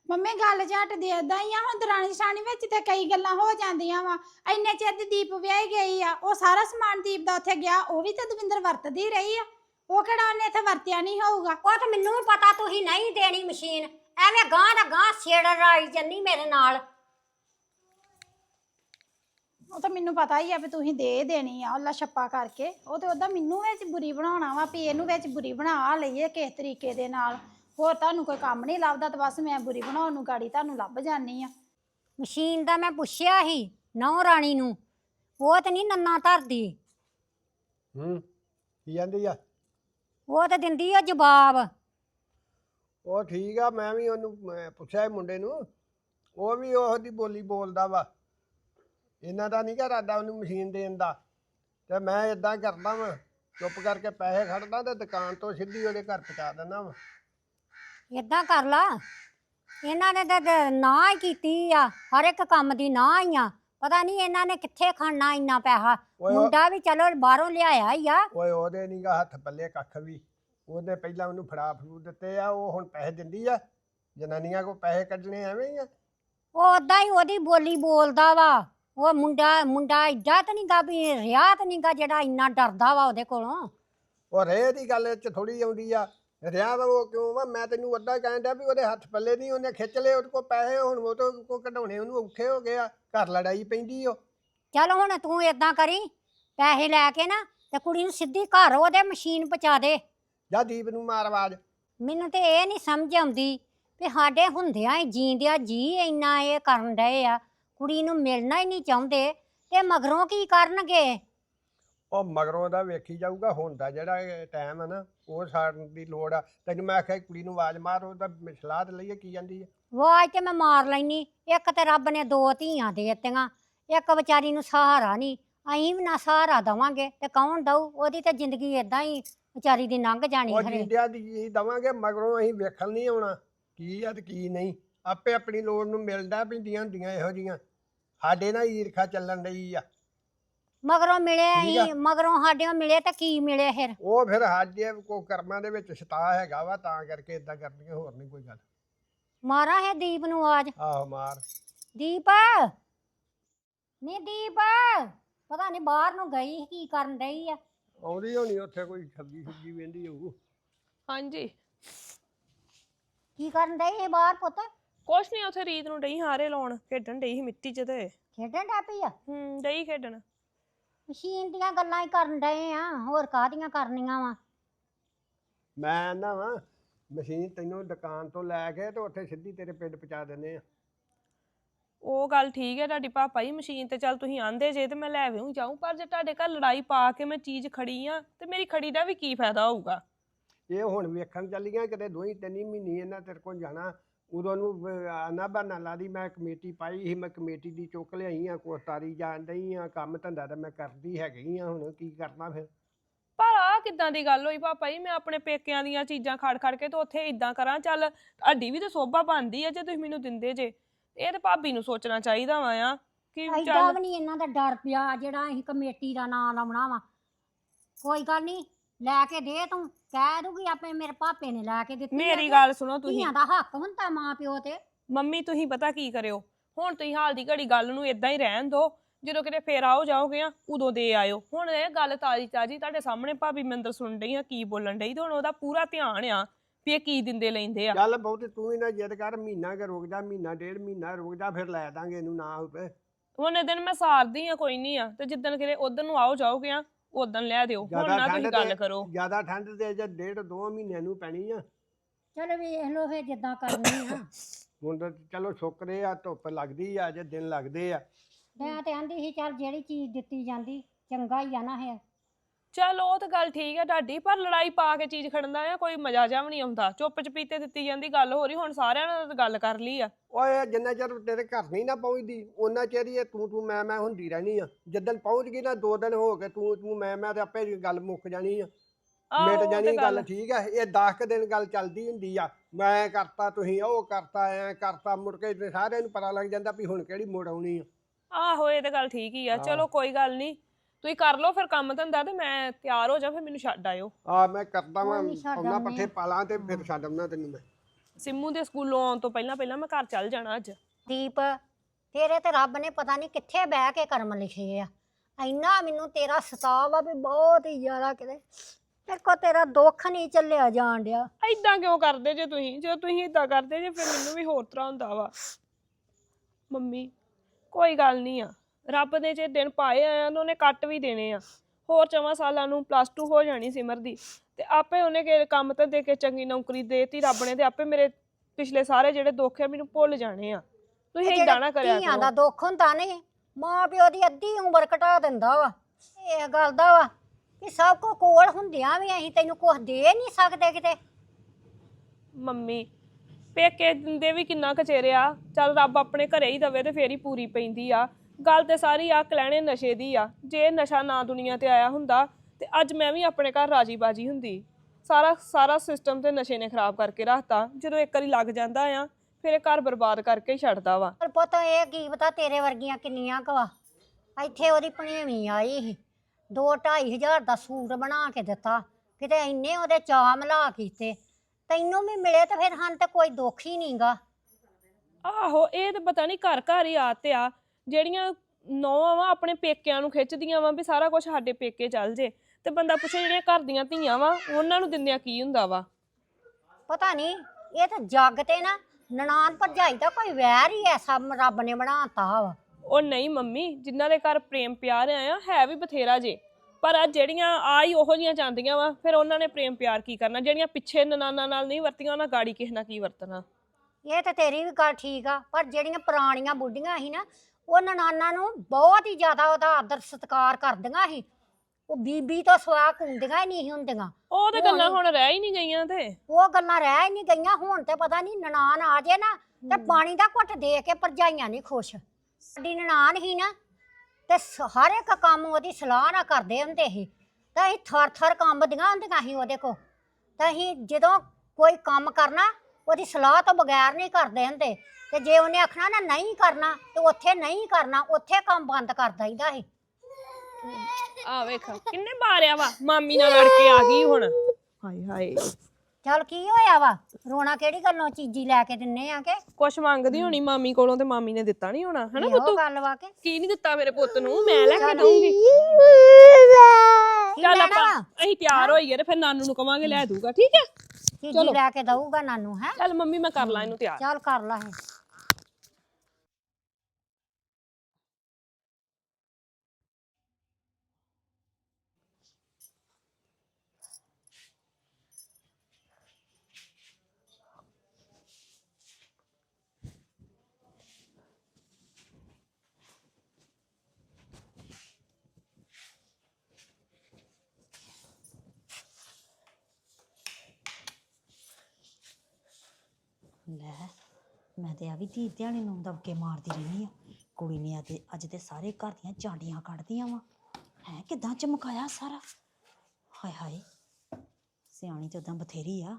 ਮੰਮੀ ਗੱਲ ਝੱਟ ਦੇ ਏਦਾਂ ਹੀ ਆ ਹੁਣ ਦਰਾਣੀ ਜਠਾਣੀ ਵਿੱਚ ਤੇ ਕਈ ਗੱਲਾਂ ਹੋ ਜਾਂਦੀਆਂ ਵਾ। ਇੰਨੇ ਚਿਰ ਦੀ ਦੀਪ ਵਿਆਹੀ ਗਈ ਆ ਉਹ ਸਾਰਾ ਸਮਾਨ ਦੀਪ ਦਾ ਉੱਥੇ ਗਿਆ ਉਹ ਵੀ ਤਾਂ ਦਵਿੰਦਰ ਵਰਤਦੀ ਰਹੀ ਆ। ਉਹ ਕਿਹੜਾ ਉਹਨੇ ਇੱਥੇ ਵਰਤਿਆ ਨਹੀਂ ਹੋਊਗਾ। ਉਹ ਤਾਂ ਮੈਨੂੰ ਵੀ ਪਤਾ ਤੁਸੀਂ ਨਹੀਂ ਦੇਣੀ ਮਸ਼ੀਨ। ਐਵੇਂ ਗਾਂ ਦਾ ਗਾਂ ਛੇੜ ਰਾਈ ਜੰਨੀ ਮੇਰੇ ਨਾਲ। ਉਹ ਤਾਂ ਮੈਨੂੰ ਪਤਾ ਹੀ ਆ ਵੀ ਤੁਸੀਂ ਦੇ ਦੇਣੀ ਆ ਉਹਲਾ ਛੱਪਾ ਕਰਕੇ। ਉਹ ਤੇ ਉਹਦਾ ਮੈਨੂੰ ਵਿੱਚ ਬੁਰੀ ਬਣਾਉਣਾ ਵਾ ਵੀ ਇਹਨੂੰ ਵਿੱਚ ਬੁਰੀ ਬਣਾ ਲਈਏ ਕਿਸ ਤਰੀਕੇ ਦੇ ਨਾਲ। ਹੋਰ ਤੁਹਾਨੂੰ ਕੋਈ ਕੰਮ ਨਹੀਂ ਲੱਭਦਾ ਤਾਂ ਬਸ ਮੈਂ ਬੁਰੀ ਬਣਾਉਣ ਨੂੰ ਗਾੜੀ ਤੁਹਾਨੂੰ ਲੱਭ ਜਾਨੀ ਆ। ਮਸ਼ੀਨ ਦਾ ਮੈਂ ਪੁੱਛਿਆ ਸੀ ਨੌ ਰਾਣੀ ਨੂੰ। ਉਹ ਤੇ ਨਹੀਂ ਨੰਨਾ ਧਰਦੀ। ਹੂੰ ਕੀ ਜਾਂਦੀ ਆ? ਉਹ ਤੇ ਦਿੰਦੀ ਆ ਜਵਾਬ। ਉਹ ਠੀਕ ਆ ਮੈਂ ਵੀ ਉਹਨੂੰ ਮੈਂ ਪੁੱਛਿਆ ਸੀ ਮੁੰਡੇ ਨੂੰ। ਉਹ ਵੀ ਉਹ ਦੀ ਬੋਲੀ ਬੋਲਦਾ ਵਾ। ਇਹਨਾਂ ਦਾ ਨਹੀਂ ਇਰਾਦਾ ਉਹਨੂੰ ਮਸ਼ੀਨ ਦੇਣ ਦਾ। ਤੇ ਮੈਂ ਇਦਾਂ ਕਰਦਾ ਵਾਂ ਚੁੱਪ ਕਰਕੇ ਪੈਸੇ ਖੜਦਾ ਤੇ ਦੁਕਾਨ ਤੋਂ ਸਿੱਧੀ ਉਹਦੇ ਘਰ ਪਹੁੰਚਾ ਦਿੰਦਾ ਵਾਂ। ਇਦਾਂ ਕਰ ਲਾ। ਇਹਨਾਂ ਨੇ ਤਾਂ ਨਾ ਹੀ ਕੀਤੀ ਆ। ਹਰ ਇੱਕ ਕੰਮ ਦੀ ਨਾ ਹੀ ਆ। ਪਤਾ ਨਹੀਂ ਇਹਨਾਂ ਨੇ ਕਿੱਥੇ ਖਾਣਾ ਇੰਨਾ ਪੈਸਾ। ਓਏ ਉਹ- ਮੁੰਡਾ ਵੀ ਚਲੋ ਬਾਹਰੋਂ ਲਿਆਇਆ ਹੀ ਆ। ਓਏ ਉਹਦੇ ਨਹੀਂਗਾ ਹੱਥ ਪੱਲੇ ਕੱਖ ਵੀ। ਉਹਨੇ ਪਹਿਲਾਂ ਉਹਨੂੰ ਫੜਾ ਫੜੂ ਦਿੱਤੇ ਆ। ਉਹ ਹੁਣ ਪੈਸੇ ਦਿੰਦੀ ਆ। ਜਨਾਨੀਆਂ ਕੋ ਪੈਸੇ ਕੱਢਣੇ ਐਵੇਂ ਹੀ ਆ। ਉਹ ਓਦਾਂ ਹੀ ਉਹਦੀ ਬੋਲੀ ਬੋਲਦਾ ਵਾ। ਉਹ ਮੁੰਡਾ ਮੁੰਡਾ ਏਡਾ ਤਾਂ ਨਹੀਂਗਾ ਵੀ ਰਿਆ ਤਾਂ ਨਹੀਂਗਾ ਜਿਹੜਾ ਇੰਨਾ ਡਰਦਾ ਵਾ ਉਹਦੇ ਕੋਲੋਂ। ਉਹ ਰੇ ਦੀ ਗੱਲ ਇਹ ਚ ਥੋੜੀ ਆਉਂਦੀ ਆ। ਰਿਆ ਦਾ ਉਹ ਕਿਉਂ ਵਾ? ਮੈਂ ਤੈਨੂੰ ਅੱਧਾ ਕਹਿਣ ਡਿਆ ਵੀ ਉਹਦੇ ਹੱਥ ਪੱਲੇ ਨਹੀਂ ਉਹਨੇ ਖਿੱਚ ਲਏ ਉਹਦੇ ਕੋ ਪੈਸੇ ਹੁਣ ਉਹ ਤੋਂ ਕੋ ਕਢਾਉਣੇ ਉਹਨੂੰ ਔਖੇ ਹੋ ਗਏ ਆ ਘਰ ਲੜਾਈ ਪੈਂਦੀ ਓ। ਚੱਲ ਹੁਣ ਤੂੰ ਏਦਾਂ ਕਰੀ ਪੈਸੇ ਲੈ ਕੇ ਨਾ ਤੇ ਕੁੜੀ ਨੂੰ ਸਿੱਧੀ ਘਰ ਉਹਦੇ ਮਸ਼ੀਨ ਪਹੁੰਚਾ ਦੇ। ਜਾ ਦੀਪ ਨੂੰ ਮਾਰ ਆਵਾਜ਼। ਮੈਨੂੰ ਤੇ ਇਹ ਨਹੀਂ ਸਮਝ ਆਉਂਦੀ ਵੀ ਸਾਡੇ ਹੁੰਦਿਆਂ ਹੀ ਜੀਂਦਿਆਂ ਜੀ ਇੰਨਾ ਇਹ ਕਰਨ ਡਏ ਆ ਕੁੜੀ ਨੂੰ ਮਿਲਣਾ ਹੀ ਨਹੀਂ ਚਾਹੁੰਦੇ ਤੇ ਮਗਰੋਂ ਕੀ ਕਰਨਗੇ? ਉਹ ਮਗਰੋਂ ਦਾ ਵੇਖੀ ਜਾਊਗਾ ਹੁਣ ਦਾ ਜਿਹੜਾ ਟਾਈਮ ਆ ਨਾ ਉਹ ਸਾੜਨ ਦੀ ਲੋੜ ਆ। ਤੈਨੂੰ ਮੈਂ ਆਖਿਆ ਕੁੜੀ ਨੂੰ ਆਵਾਜ਼ ਮਾਰ ਉਹਦਾ ਸਲਾਹ ਤੇ ਲਈਏ ਕੀ ਜਾਂਦੀ ਆ। ਵਾਜ ਤੇ ਮੈਂ ਮਾਰ ਲੈਨੀ ਇੱਕ ਤੇ ਰੱਬ ਨੇ ਦੋ ਧੀਆਂ ਦੇ ਦਿੱਤੀਆਂ ਇੱਕ ਵਿਚਾਰੀ ਨੂੰ ਸਹਾਰਾ ਨਹੀਂ। ਅਸੀਂ ਵੀ ਨਾ ਸਹਾਰਾ ਦਵਾਂਗੇ ਤੇ ਕੌਣ ਦਊ? ਉਹਦੀ ਤੇ ਜ਼ਿੰਦਗੀ ਇਦਾਂ ਹੀ ਵਿਚਾਰੀ ਦੀ ਲੰਘ ਜਾਣੀ ਉਹ ਖਰੇ ਜਿੰਦਿਆਂ ਦੀ ਜੀ ਦਵਾਂਗੇ ਮਗਰੋਂ ਅਸੀਂ ਵੇਖਣ ਨਹੀਂ ਆਉਣਾ ਕੀ ਆ ਤੇ ਕੀ ਨਹੀਂ। ਆਪੇ ਆਪਣੀ ਲੋੜ ਨੂੰ ਮਿਲਦਾ ਪੈਂਦੀਆਂ ਹੁੰਦੀਆਂ ਇਹੋ ਜੀਆਂ ਸਾਡੇ ਨਾਲ ਈਰਖਾ ਚੱਲਣ ਰਹੀ ਆ। ਮਗਰੋਂ ਮਿਲੇ ਠੀਕ ਆ। ਅਸੀਂ ਮਗਰੋਂ ਸਾਡਿਆਂ ਮਿਲੇ ਤਾਂ ਕੀ ਮਿਲੇ ਫਿਰ? ਉਹ ਫਿਰ ਸਾਡੇ ਕੋ ਕਰਮਾਂ ਦੇ ਵਿੱਚ ਸ਼ਤਾ ਹੈਗਾ ਵਾ ਤਾਂ ਕਰਕੇ ਇਦਾਂ ਕਰਦੀਆਂ ਹੋਰ ਨਹੀਂ ਕੋਈ ਗੱਲ। ਮਾਰਾ ਹੈ ਦੀਪ ਨੂੰ ਆਜ ਆਹੋ ਮਾਰ। ਦੀਪ? ਨੀ ਦੀਪ ਪਤਾ ਨਹੀਂ ਬਾਹਰ ਨੂੰ ਗਈ ਸੀ, ਕੀ ਕਰਨ ਰਹੀ ਆ? ਆਉਂਦੀ ਹੋਣੀ ਉੱਥੇ ਕੋਈ ਸਬਜ਼ੀ ਸੁਬਜੀ ਵੇਂਦੀ ਹੋਊ। ਹਾਂਜੀ। ਕੀ ਕਰਨ ਰਹੀ ਹੈ ਬਾਹਰ ਪੁੱਤ? ਕੁਛ ਨਹੀਂ ਉੱਥੇ ਰੀਤ ਨੂੰ ਡਈ ਹਾਰੇ ਲਾਉਣ ਖੇਡਣ ਡਈ ਸੀ ਮਿੱਟੀ 'ਚ ਤੇ। ਖੇਡਣ ਡੈ ਪਈ ਆ? ਹੂੰ ਡਈ ਖੇਡਣ। ਮਸ਼ੀਨ ਦੀਆਂ ਗੱਲਾਂ ਹੀ ਕਰਨ ਡਏ ਆ ਹੋਰ ਕਾਹਦੀਆਂ ਕਰਨੀਆਂ ਵਾ? ਮੈਂ ਨਾ ਵਾ ਮਸ਼ੀਨ ਤੈਨੂੰ ਦੁਕਾਨ ਤੋਂ ਲੈ ਕੇ ਤੇ ਉੱਥੇ ਸਿੱਧੀ ਤੇਰੇ ਪਿੰਡ ਪਹੁੰਚਾ ਦਿੰਦੇ ਆ। ਉਹ ਗੱਲ ਠੀਕ ਹੈ ਤੁਹਾਡੀ ਪਾਪਾ ਜੀ ਮਸ਼ੀਨ ਤੇ ਚੱਲ ਤੁਸੀਂ ਆਂਦੇ ਜੇ ਤੇ ਮੈਂ ਲੈ ਆਉਂ ਜਾਊਂ ਪਰ ਜੇ ਤੁਹਾਡੇ ਘਰ ਲੜਾਈ ਪਾ ਕੇ ਮੈਂ ਚੀਜ਼ ਖੜੀ ਆ ਤੇ ਮੇਰੀ ਖੜੀ ਦਾ ਵੀ ਕੀ ਫਾਇਦਾ ਹੋਊਗਾ? ਇਹ ਹੁਣ ਵੇਖਣ ਚੱਲੀਆਂ ਕਿਤੇ ਦੋਈ ਤਿੰਨ ਮਹੀਨੇ ਇਹਨਾਂ ਤੇਰੇ ਕੋਲ ਜਾਣਾ ਉਦੋਂ ਨੂੰ ਆਨਾ ਬਹਾਨਾ ਲਾ ਦੀ ਮੈਂ ਕਮੇਟੀ ਪਾਈ ਸੀ ਮੈਂ ਕਮੇਟੀ ਦੀ ਚੁੱਕ ਲਿਆਈ ਆ ਕੋਸਤਾਰੀ ਜਾਣ ਡਈ ਆ ਕੰਮ ਧੰਦਾ ਤਾਂ ਮੈਂ ਕਰਦੀ ਹੈਗੀ ਆ ਹੁਣ ਕੀ ਕਰਨਾ ਫਿਰ? ਪਰ ਆ ਕਿੱਦਾਂ ਦੀ ਗੱਲ ਹੋਈ ਪਾਪਾ ਜੀ? ਮੈਂ ਆਪਣੇ ਪੇਕਿਆਂ ਦੀਆਂ ਚੀਜ਼ਾਂ ਖੜ ਖੜ ਕੇ ਤੇ ਉੱਥੇ ਇਦਾਂ ਕਰਾਂ ਚੱਲ ਤੁਹਾਡੀ ਵੀ ਤਾਂ ਸੋਭਾ ਬਣਦੀ ਆ ਜੇ ਤੁਸੀਂ ਮੈਨੂੰ ਦਿੰਦੇ ਜੇ। ਇਹ ਤੇ ਭਾਬੀ ਨੂੰ ਸੋਚਣਾ ਚਾਹੀਦਾ ਵਾ ਆ ਕਿ ਐਡਾ ਚੱਲ ਵੀ ਨਹੀਂ ਇਹਨਾਂ ਦਾ ਡਰ ਪਿਆ ਜਿਹੜਾ ਅਸੀਂ ਕਮੇਟੀ ਦਾ ਨਾਂ ਲਾਉਣਾ ਵਾ। ਕੋਈ ਗੱਲ ਨਹੀਂ ਲੈ ਕੇ ਦੇ ਤੂੰ। ਕਹਿ ਦੂਗੀ ਆਪੇ ਮੇਰੇ ਪਾਪੇ ਨੇ ਲੈ ਕੇ ਦਿੱਤੀ ਮੇਰੀ ਗੱਲ ਸੁਣੋ ਤੁਸੀਂ। ਧੀਆਂ ਦਾ ਹੱਕ ਹੁੰਦਾ ਮਾਂ ਪਿਓ ਤੇ। ਮੰਮੀ ਤੁਸੀਂ ਪਤਾ ਕੀ ਕਰਿਓ? ਹੁਣ ਤੁਸੀਂ ਹਾਲ ਦੀ ਘੜੀ ਗੱਲ ਨੂੰ ਇਦਾਂ ਹੀ ਰਹਿਣ ਦਿਓ। ਜਦੋਂ ਕਿਤੇ ਫੇਰ ਆਓ ਜਾਓਗੇ ਆ ਉਦੋਂ ਦੇ ਆਇਓ। ਹੁਣ ਇਹ ਗੱਲ ਤਾਜੀ ਤਾਜੀ ਤੁਹਾਡੇ ਸਾਹਮਣੇ ਭਾਬੀ ਮੈਂ ਅੰਦਰ ਸੁਣ ਰਹੀ ਆ ਕੀ ਬੋਲਣ ਡਈ ਤੇ ਹੁਣ ਉਹਦਾ ਪੂਰਾ ਧਿਆਨ ਆ ਵੀ ਇਹ ਕੀ ਦਿੰਦੇ ਲੈਂਦੇ ਆ। ਚੱਲ ਬਹੁਤ ਤੂੰ ਹੀ ਨਾ ਜਿੱਦ ਕਰ ਮਹੀਨਾ ਕੇ ਰੁਕ ਜਾ ਮਹੀਨਾ ਡੇਢ ਮਹੀਨਾ ਰੁਕ ਜਾ ਫਿਰ ਲੈ ਦਾਂਗੇ ਇਹਨੂੰ ਨਾ ਹੋਵੇ ਉਹਨੇ ਦਿਨ ਮੈਂ ਸਾਰਦੀ ਆ ਕੋਈ ਨਹੀਂ ਆ। ਤੇ ਜਿੱਦਣ ਕਿਤੇ ਉਧਰ ਨੂੰ ਆਓ ਜਾਓਗੇ ਆ ਉਦੋਂ ਲੈ ਦਿਓ ਹੁਣ ਨਾ ਤੁਸੀਂ ਠੰਡ ਗੱਲ ਕਰੋ। ਜ਼ਿਆਦਾ ਠੰਡ ਤੇ ਜੇ ਡੇਢ ਦੋ ਮਹੀਨਿਆਂ ਨੂੰ ਪੈਣੀ ਆ। ਚਲ ਵੇਖ ਲੋ ਫੇ ਜਿੱਦਾਂ ਕਰਨੀ ਆ। ਹੁਣ ਤਾਂ ਚਲੋ ਸੁੱਕਦੇ ਆ ਧੁੱਪ ਲੱਗਦੀ ਆ ਜੇ ਦਿਨ ਲੱਗਦੇ ਆ। ਮੈਂ ਤੇ ਆਂਦੀ ਸੀ ਚੱਲ ਜਿਹੜੀ ਚੀਜ਼ ਦਿੱਤੀ ਜਾਂਦੀ ਚੰਗਾ ਹੀ ਆ ਨਾ ਇਹ। ਚਲ ਉਹ ਤਾਂ ਗੱਲ ਠੀਕ ਹੈ ਤੁਹਾਡੀ ਪਰ ਲੜਾਈ ਪਾ ਕੇ ਚੀਜ਼ ਖੜਨ ਆ ਕੋਈ ਮਜ਼ਾ ਜਿਹਾ ਵੀ ਨਹੀਂ ਆਉਂਦਾ। ਚੁੱਪ ਚਪੀਤੇ ਦਿੱਤੀ ਜਾਂਦੀ ਗੱਲ ਹੋ ਰਹੀ ਹੁਣ ਸਾਰਿਆਂ ਨਾਲ ਤਾਂ ਗੱਲ ਕਰ ਲਈ ਆ। ਓਏ ਜਿੰਨਾ ਚਿਰ ਤੇਰੇ ਘਰ ਨਹੀਂ ਨਾ ਪਹੁੰਚਦੀ ਉਹਨਾਂ ਚਿਰ ਹੀ ਇਹ ਤੂੰ ਤੂੰ ਮੈਂ ਮੈਂ ਹੁੰਦੀ ਰਹਿਣੀ ਆ। ਜਿੱਦਣ ਪਹੁੰਚ ਗਈ ਨਾ ਦੋ ਦਿਨ ਹੋ ਗਏ ਤੂੰ ਤੂੰ ਮੈਂ ਮੈਂ ਤੇ ਆਪੇ ਗੱਲ ਮੁੱਕ ਜਾਣੀ ਆ। ਆਹੋ, ਮਿਟ ਉਹ ਤੇ ਜਾਣੀ ਗੱਲ। ਠੀਕ ਆ ਇਹ 10 ਦਿਨ ਗੱਲ ਚੱਲਦੀ ਹੁੰਦੀ ਆ। ਮੈਂ ਕਰਤਾ ਤੁਸੀਂ ਉਹ ਕਰਤਾ ਐ ਕਰਤਾ ਮੁੜ ਕੇ ਤੇ ਸਾਰਿਆਂ ਨੂੰ ਪਤਾ ਲੱਗ ਜਾਂਦਾ ਵੀ ਹੁਣ ਕਿਹੜੀ ਮੋੜ ਆਉਣੀ ਆ। ਆਹੋ ਇਹ ਤਾਂ ਗੱਲ ਠੀਕ ਹੀ ਆ। ਚਲੋ ਕੋਈ ਗੱਲ ਨਹੀਂ। ਤੁਸੀਂ ਕਰ ਲਓ ਫਿਰ ਕੰਮ ਧੰਦਾ ਤੇ ਮੈਂ ਤਿਆਰ ਹੋ ਜਾ ਫਿਰ ਮੈਨੂੰ ਛੱਡ ਆਇਓ। ਆ ਮੈਂ ਕਰਦਾ ਵਾਂ ਉਹਨਾਂ ਪੱਠੇ। ਪਾਲਾਂ ਤੇ ਫਿਰ ਛੱਡ ਆਉਣਾ ਤੈਨੂੰ ਮੈਂ। ਸਿੰਮੂ ਦੇ ਸਕੂਲੋਂ ਆਉਣ ਤੋਂ ਪਹਿਲਾਂ ਪਹਿਲਾਂ ਮੈਂ ਘਰ ਚੱਲ ਜਾਣਾ ਅੱਜ। ਦੀਪ ਤੇਰੇ ਤੇ ਰੱਬ ਨੇ ਪਤਾ ਨਹੀਂ ਕਿੱਥੇ ਬਹਿ ਕੇ ਕਰਮ ਲਿਖੇ ਆ। ਇੰਨਾ ਮੈਨੂੰ ਤੇਰਾ ਸਤਾਵ ਆ ਵੀ ਬਹੁਤ ਹੀ ਜ਼ਿਆਦਾ ਕਿਤੇ। ਮੇਰੇ ਕੋ ਤੇਰਾ ਦੁੱਖ ਨਹੀਂ ਚੱਲਿਆ ਜਾਣ ਡਿਆ। ਐਦਾਂ ਕਿਉਂ ਕਰਦੇ ਜੇ ਤੁਸੀਂ? ਜੇ ਤੁਸੀਂ ਇਦਾਂ ਕਰਦੇ ਜੇ ਫਿਰ ਮੈਨੂੰ ਵੀ ਹੋਰ ਤਰ੍ਹਾਂ ਹੁੰਦਾ ਵਾ। ਮੰਮੀ ਕੋਈ ਗੱਲ ਨਹੀਂ ਆ। ਰੱਬ ਨੇ ਜੇ ਦਿਨ ਪਾਏ ਆ ਤਾਂ ਉਹਨੇ ਕੱਟ ਵੀ ਦੇਣੇ ਆ। ਹੋਰ ਚਵਾਂ ਸਾਲਾਂ ਨੂੰ ਪਲੱਸ 2 ਹੋ ਜਾਣੀ ਸਿਮਰ ਦੀ। ਤੇ ਆਪੇ ਉਹਨੇ ਕਿ ਕੰਮ ਤੇ ਦੇ ਕੇ ਚੰਗੀ ਨੌਕਰੀ ਦੇਤੀ ਰੱਬ ਨੇ ਤੇ ਆਪੇ ਮੇਰੇ ਪਿਛਲੇ ਸਾਰੇ ਜਿਹੜੇ ਦੁੱਖ ਆ ਮੈਨੂੰ ਭੁੱਲ ਜਾਣੇ ਆ। ਤੁਸੀਂ ਤੇ ਇਦਾਂ ਨਾ ਕਰਿਆ ਧੀਆਂ ਦਾ ਕਰੋ ਦੁੱਖ ਹੁੰਦਾ ਨਹੀਂ ਮਾਂ ਪਿਓ ਦੀ ਅੱਧੀ ਉਮਰ ਘਟਾ ਦਿੰਦਾ ਵਾ। ਇਹ ਗੱਲ ਦਾ ਵਾ ਕਿ ਸਭ ਕੋ ਕੋਲ ਹੁੰਦਿਆਂ ਵੀ ਅਸੀਂ ਤੈਨੂੰ ਕੁਝ ਦੇ ਨਹੀਂ ਸਕਦੇ ਕਿਤੇ। ਮੰਮੀ ਪੇਕੇ ਦਿੰਦੇ ਵੀ ਕਿੰਨਾ ਕਚੇਰਿਆ ਚੱਲ ਰੱਬ ਆਪਣੇ ਘਰੇ ਹੀ ਦਵੇ ਤੇ ਫੇਰ ਹੀ ਪੂਰੀ ਪੈਂਦੀ ਆ। ਗੱਲ ਤੇ ਸਾਰੀ ਆ ਕਲੈਣੇ ਨਸ਼ੇ ਦੀ ਆ। ਜੇ ਨਸ਼ਾ ਨਾ ਦੁਨੀਆ ਤੇ ਆਇਆ ਹੁੰਦਾ ਤੇ ਅੱਜ ਮੈਂ ਵੀ ਆਪਣੇ ਘਰ ਰਾਜੀ ਬਾਜੀ ਹੁੰਦੀ। ਸਾਰਾ ਸਾਰਾ ਸਿਸਟਮ ਤੇ ਨਸ਼ੇ ਨੇ ਖਰਾਬ ਕਰਕੇ ਰੱਖਤਾ। ਜਦੋਂ ਇੱਕ ਵਾਰੀ ਲੱਗ ਜਾਂਦਾ ਆ ਫਿਰ ਇਹ ਘਰ ਬਰਬਾਦ ਕਰਕੇ ਹੀ ਛੱਡਦਾ ਵਾ। ਪਰ ਪੁੱਤ ਇਹ ਕੀ ਪਤਾ ਤੇਰੇ ਵਰਗੀਆਂ ਕਿੰਨੀਆਂ ਕਵਾ ਇੱਥੇ ਉਹਦੀ ਭਣੇਵੀਂ ਆਈ ਸੀ। ਦੋ ਢਾਈ ਹਜ਼ਾਰ ਦਾ ਸੂਟ ਬਣਾ ਕੇ ਦਿੱਤਾ। ਕਿਤੇ ਇੰਨੇ ਉਹਦੇ ਚਾਅ ਮਿਲਾ ਕੀਤੇ। ਤੈਨੂੰ ਵੀ ਮਿਲੇ ਤਾਂ ਫਿਰ ਹਨ ਤੇ ਕੋਈ ਦੁੱਖ ਹੀ ਨਹੀਂਗਾ ਆਹੋ ਇਹ ਤਾਂ ਪਤਾ ਨਹੀਂ ਘਰ ਘਰ ਹੀ ਆਦਤ ਆ। ਜਿਹੜੀਆਂ ਨੌਵਾਂ ਵਾ ਆਪਣੇ ਪੇਕਿਆਂ ਨੂੰ ਖਿੱਚਦੀਆਂ ਵਾ ਵੀ ਸਾਰਾ ਕੁਝ ਸਾਡੇ ਪੇਕੇ ਚੱਲ ਜੇ ਤੇ ਬੰਦਾ ਪੁੱਛੇ ਜਿਹੜੀਆਂ ਘਰ ਦੀਆਂ ਧੀਆਂ ਵਾ ਉਹਨਾਂ ਨੂੰ ਦਿੰਦਿਆਂ ਕੀ ਹੁੰਦਾ ਵਾ? ਪਤਾ ਨਹੀਂ ਇਹ ਤਾਂ ਜੱਗ ਤੇ ਨਾ ਨਨਾਣ ਭਰਜਾਈ ਦਾ ਕੋਈ ਵੈਰ ਹੀ ਐਸਾ ਰੱਬ ਨੇ ਬਣਾਤਾ ਵਾ। ਉਹ ਨਹੀਂ ਮੰਮੀ ਜਿਨ੍ਹਾਂ ਦੇ ਘਰ ਪ੍ਰੇਮ ਪਿਆਰ ਆ ਹੈ ਵੀ ਬਥੇਰਾ ਜੇ। ਪਰ ਆ ਜਿਹੜੀਆਂ ਆਈ ਉਹੋ ਜੀਆਂ ਜਾਂਦੀਆਂ ਵਾ ਫਿਰ ਉਹਨਾਂ ਨੇ ਪ੍ਰੇਮ ਪਿਆਰ ਕੀ ਕਰਨਾ? ਜਿਹੜੀਆਂ ਪਿੱਛੇ ਨਨਾਨਾ ਨਾਲ ਨਹੀਂ ਵਰਤੀਆਂ ਉਹਨਾਂ ਗਾੜੀ ਕਿਸੇ ਨਾਲ ਕੀ ਵਰਤਣਾ? ਇਹ ਤਾਂ ਤੇਰੀ ਵੀ ਗੱਲ ਠੀਕ ਆ ਪਰ ਜਿਹੜੀਆਂ ਪੁਰਾਣੀਆਂ ਬੁੱਢੀਆਂ ਸੀ ਨਾ ਉਹ ਨਨਾਨਾ ਨੂੰ ਬਹੁਤ ਹੀ ਜ਼ਿਆਦਾ ਉਹਦਾ ਆਦਰ ਸਤਿਕਾਰ ਕਰਦੀਆਂ ਸੀ। ਉਹ ਬੀਬੀ ਤੋਂ ਸਵਾ ਕੁੰਦੀਆਂ ਹੀ ਨਹੀਂ ਸੀ ਹੁੰਦੀਆਂ। ਉਹ ਤੇ ਗੱਲਾਂ ਹੁਣ ਰਹਿ ਹੀ ਨਹੀਂ ਗਈਆਂ ਤੇ। ਉਹ ਗੱਲਾਂ ਰਹਿ ਹੀ ਨਹੀਂ ਗਈਆਂ। ਹੁਣ ਤੇ ਪਤਾ ਨਹੀਂ ਨਨਾਣ ਆ ਜੇ ਨਾ ਤੇ ਪਾਣੀ ਦਾ ਘੁੱਟ ਦੇ ਕੇ ਭਰਜਾਈਆਂ ਨਹੀਂ ਖੁਸ਼। ਸਾਡੀ ਨਨਾਣ ਹੀ ਨਾ ਤੇ ਸ- ਹਰ ਇੱਕ ਕੰਮ ਉਹਦੀ ਸਲਾਹ ਨਾਲ ਕਰਦੇ ਹੁੰਦੇ ਸੀ। ਤਾਂ ਅਸੀਂ ਥਰ ਥਰ ਕੰਬਦੀਆਂ ਹੁੰਦੀਆਂ ਸੀ ਉਹਦੇ ਕੋ ਤਾਂ ਅਸੀਂ ਜਦੋਂ ਕੋਈ ਕੰਮ ਕਰਨਾ ਉਹਦੀ ਸਲਾਹ ਤੋਂ ਬਗੈਰ ਨਹੀਂ ਕਰਦੇ ਹੁੰਦੇ। ਤੇ ਜੇ ਉਹਨੇ ਆਖਣਾ ਨਾ ਨਹੀਂ ਕਰਨਾ ਤੇ ਉੱਥੇ ਨਹੀਂ ਕਰਨਾ ਉੱਥੇ ਕੰਮ ਬੰਦ ਕਰ ਦਈਦਾ ਸੀ ਆ ਵੇਖ ਕਿੰਨੇ ਮਾਰਿਆ ਵਾ ਮਾਮੀ ਨਾਲ ਲੜ ਕੇ ਆ ਗਈ ਹੁਣ। ਹਾਏ ਹਾਏ। ਚਲ ਕੀ ਹੋਇਆ ਵਾ? ਰੋਣਾ ਕਿਹੜੀ ਗੱਲੋਂ ਚੀਜ਼ੀ ਲੈ ਕੇ ਦਿੰਨੇ ਆ ਕਿ? ਕੁਛ ਮੰਗਦੀ ਹੋਣੀ ਮਾਮੀ ਕੋਲੋਂ ਤੇ ਮਾਮੀ ਨੇ ਦਿੱਤਾ ਨਹੀਂ ਹੋਣਾ ਹਨਾ ਇਹੋ ਪੁੱਤੂ? ਗੱਲ ਵਾ ਕੇ? ਕੀ ਨਹੀਂ ਦਿੱਤਾ ਮੇਰੇ ਪੁੱਤ ਨੂੰ? ਮੈਂ ਲੈ ਕੇ ਦਊਂਗੀ। ਕੀ ਚੱਲ ਲੈਣਾ ਆਪਾਂ ਵਾ ਅਸੀਂ ਤਿਆਰ ਹੋਈਏ ਤੇ ਫਿਰ ਨਾਨੂ ਨੂੰ ਕਵਾਂਗੇ ਲੈ ਦੂਗਾ ਠੀਕ ਹੈ? ਚੀਜ਼ੀ ਲੈ ਕੇ ਦਊਗਾ ਨਾਨੂ ਹੈ? ਚੱਲ ਮੰਮੀ ਮੈਂ ਕਰ ਲਾਂ ਇਹਨੂੰ ਤਿਆਰ। ਚੱਲ ਕਰ ਲਾ ਇਹ। ਲੈ, ਮੈਂ ਤੇ ਆ ਵੀ ਧੀ ਧਿਆਣੀ ਨੂੰ ਦਬਕੇ ਮਾਰਦੀ ਰਹਿੰਦੀ ਆ। ਕੁੜੀ ਨੇ ਤੇ ਅੱਜ ਤੇ ਸਾਰੇ ਘਰ ਦੀਆਂ ਚਾਂਡੀਆਂ ਕੱਢਦੀਆਂ ਵਾ। ਹੈ, ਕਿਦਾਂ ਚਮਕਾਇਆ ਸਾਰਾ? ਹਾਏ ਹਾਏ, ਸਿਆਣੀ ਤੇ ਉਦਾਂ ਬਥੇਰੀ ਆ।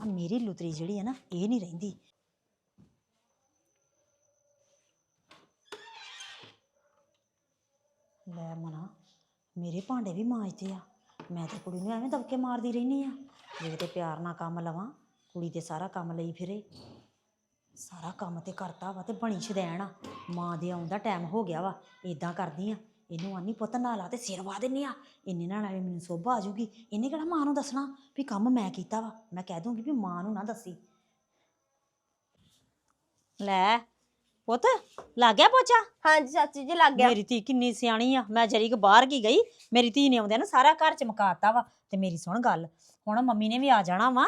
ਆ ਮੇਰੀ ਲੁਤਰੀ ਜਿਹੜੀ ਆ ਨਾ, ਇਹ ਨਹੀਂ ਰਹਿੰਦੀ। ਲੈ ਮਨਾ, ਮੇਰੇ ਭਾਂਡੇ ਵੀ ਮਾਂਜਦੇ ਆ। ਮੈਂ ਤੇ ਕੁੜੀ ਨੂੰ ਐਵੇਂ ਦਬਕੇ ਮਾਰਦੀ ਰਹਿੰਦੀ ਆ। ਜੇ ਤੇ ਪਿਆਰ ਨਾਲ ਕੰਮ ਲਵਾਂ, ਕੁੜੀ ਤੇ ਸਾਰਾ ਕੰਮ ਲਈ ਫਿਰੇ। ਸਾਰਾ ਕੰਮ ਤੇ ਕਰਤਾ ਵਾ ਤੇ ਬਣੀ ਛਦੈਣ ਆ। ਮਾਂ ਦੇ ਆਉਣ ਦਾ ਟਾਈਮ ਹੋ ਗਿਆ ਵਾ ਇਦਾਂ ਕਰਦੀ ਆ। ਇਹਨੂੰ ਆਨੀ ਪੁੱਤ ਨਾਲ ਆ ਤੇ ਸਿਰ ਵਾ ਦਿੰਨੀ ਆ। ਇੰਨੇ ਨਾਲ ਨਾਲੇ ਮੈਨੂੰ ਸੋਭਾ ਆ ਜੂਗੀ ਇਹਨੇ ਕਿਹੜਾ ਮਾਂ ਨੂੰ ਦੱਸਣਾ ਵੀ ਕੰਮ ਮੈਂ ਕੀਤਾ ਵਾ। ਮੈਂ ਕਹਿ ਦੂੰਗੀ ਵੀ ਮਾਂ ਨੂੰ ਨਾ ਦੱਸੀ। ਲੈ ਪੁੱਤ ਲੱਗ ਗਿਆ ਪੋਚਾ? ਹਾਂਜੀ ਚਾਚੀ ਜੀ ਲੱਗ ਗਿਆ। ਮੇਰੀ ਧੀ ਕਿੰਨੀ ਸਿਆਣੀ ਆ। ਮੈਂ ਜਰੀ ਕੁ ਬਾਹਰ ਕੀ ਗਈ ਮੇਰੀ ਧੀ ਨੇ ਆਉਂਦਿਆਂ ਨਾ ਸਾਰਾ ਘਰ ਚਮਕਾਤਾ ਵਾ। ਤੇ ਮੇਰੀ ਸੁਣ ਗੱਲ ਹੁਣ ਮੰਮੀ ਨੇ ਵੀ ਆ ਜਾਣਾ ਵਾ।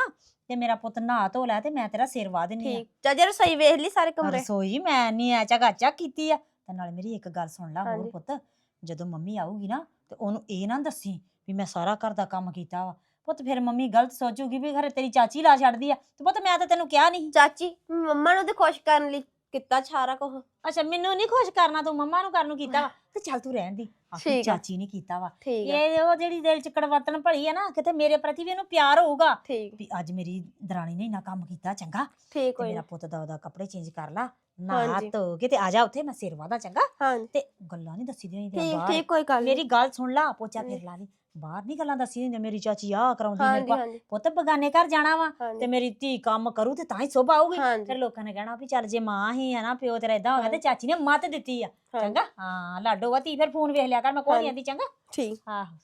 ਤੇ ਮੇਰਾ ਪੁੱਤ ਨਹਾ ਧੋ ਲੈ ਤੇ ਮੈਂ ਤੇਰਾ ਸਿਰ ਵਾ ਦਿੰਨੀ ਆ। ਠੀਕ ਚਾਚੀ ਰਸੋਈ ਵੇਖ ਲਈ ਸਾਰੇ ਕਮਰੇ। ਰਸੋਈ ਮੈਂ ਨਹੀਂ ਐ ਚਕਾਚਾ ਕੀਤੀ ਆ। ਤੇ ਨਾਲ ਮੇਰੀ ਇੱਕ ਗੱਲ ਸੁਣ ਲੈ ਹੋਰ ਹਾਂਜੀ। ਪੁੱਤ ਜਦੋਂ ਮੰਮੀ ਆਊਗੀ ਨਾ ਤੇ ਉਹਨੂੰ ਇਹ ਨਾ ਦੱਸੀ ਵੀ ਮੈਂ ਸਾਰਾ ਘਰ ਦਾ ਕੰਮ ਕੀਤਾ ਵਾ। ਪੁੱਤ ਫਿਰ ਮੰਮੀ ਗਲਤ ਸੋਚੂਗੀ ਵੀ ਘਰੇ ਤੇਰੀ ਚਾਚੀ ਲਾ ਛੱਡਦੀ ਆ। ਤੇ ਪੁੱਤ ਮੈਂ ਤਾਂ ਤੈਨੂੰ ਕਿਹਾ ਨਹੀਂ। ਚਾਚੀ ਮੰਮਾ ਨੂੰ ਤੇ ਖੁਸ਼ ਕਰਨ ਲਈ ਕੀਤਾ ਸਾਰਾ ਕੁਝ ਅੱਛਾ ਮੈਨੂੰ ਨਹੀਂ ਖੁਸ਼ ਕਰਨਾ ਤੂੰ ਮੰਮਾ ਨੂੰ ਕਰਨ ਨੂੰ ਕੀਤਾ ਵਾ? ਤੇ ਚੱਲ ਤੂੰ ਰਹਿਣ ਦੀ। ਆਪਣੀ ਠੀਕ ਆ। ਚਾਚੀ ਨੇ ਕੀਤਾ ਵਾ। ਠੀਕ ਆ। ਇਹ ਉਹ ਜਿਹੜੀ ਦਿਲ ਚ ਕੜਵਤਨ ਭਲੀ ਆ ਨਾ ਕਿਤੇ ਮੇਰੇ ਪ੍ਰਤੀ ਵੀ ਇਹਨੂੰ ਪਿਆਰ ਹੋਊਗਾ। ਠੀਕ। ਵੀ ਅੱਜ ਮੇਰੀ ਦਰਾਣੀ ਨੇ ਇੰਨਾ ਕੰਮ ਕੀਤਾ ਚੰਗਾ। ਠੀਕ ਕੋਈ ਮੇਰਾ ਨੀ। ਪੁੱਤ ਦਾ ਉਹਦਾ ਕੱਪੜੇ ਚੇਂਜ ਕਰ ਲਾ ਨਾ ਹਾਂਜੀ। ਧੋ ਕੇ ਤੇ ਆ ਜਾ ਉੱਥੇ ਮੈਂ ਸਿਰ ਵਾਦਾ ਚੰਗਾ। ਹਾਂਜੀ। ਤੇ ਗੱਲਾਂ ਨਹੀਂ ਦੱਸੀ ਦੀਆਂ ਠੀਕ ਬਾਹਰ। ਠੀਕ ਕੋਈ ਗੱਲ ਨੀ। ਮੇਰੀ ਗੱਲ ਸੁਣ ਲਾ ਪੋਚਾ। ਫਿਰ ਲਾ ਲਈ। ਬਾਹਰ ਨਹੀਂ ਗੱਲਾਂ ਦੱਸੀ ਦੀਆਂ ਮੇਰੀ ਚਾਚੀ ਆ ਕਰਾਉਂਦੀ ਮੇਰੇ ਹਾਂਜੀ ਪੁੱਤ ਬਗਾਨੇ ਘਰ ਜਾਣਾ ਵਾ ਤੇ ਹਾਂਜੀ ਮੇਰੀ ਧੀ ਕੰਮ ਕਰੂ ਤੇ ਤਾਂ ਹੀ ਸੋਭਾ ਆਊਗੀ। ਹਾਂਜੀ। ਫਿਰ ਲੋਕਾਂ ਨੇ ਕਹਿਣਾ ਵੀ ਚੱਲ ਜੇ ਮਾਂ ਹੀ ਹੈ ਨਾ ਪਿਓ ਤੇਰਾ ਇਦਾਂ ਹੋ ਗਿਆ ਤੇ। ਚਾਚੀ ਨੇ ਮੱਤ ਦਿੱਤੀ ਆ ਹਾਂਜੀ। ਚੰਗਾ? ਹਾਂ ਲਾਡੋ ਵਾ ਧੀ ਫਿਰ ਫੋਨ ਵੇਖ ਲਿਆ ਕਰ ਮੈਂ। ਨਹੀਂ ਆਂਦੀ ਚੰਗਾ? ਠੀਕ। ਆਹੋ।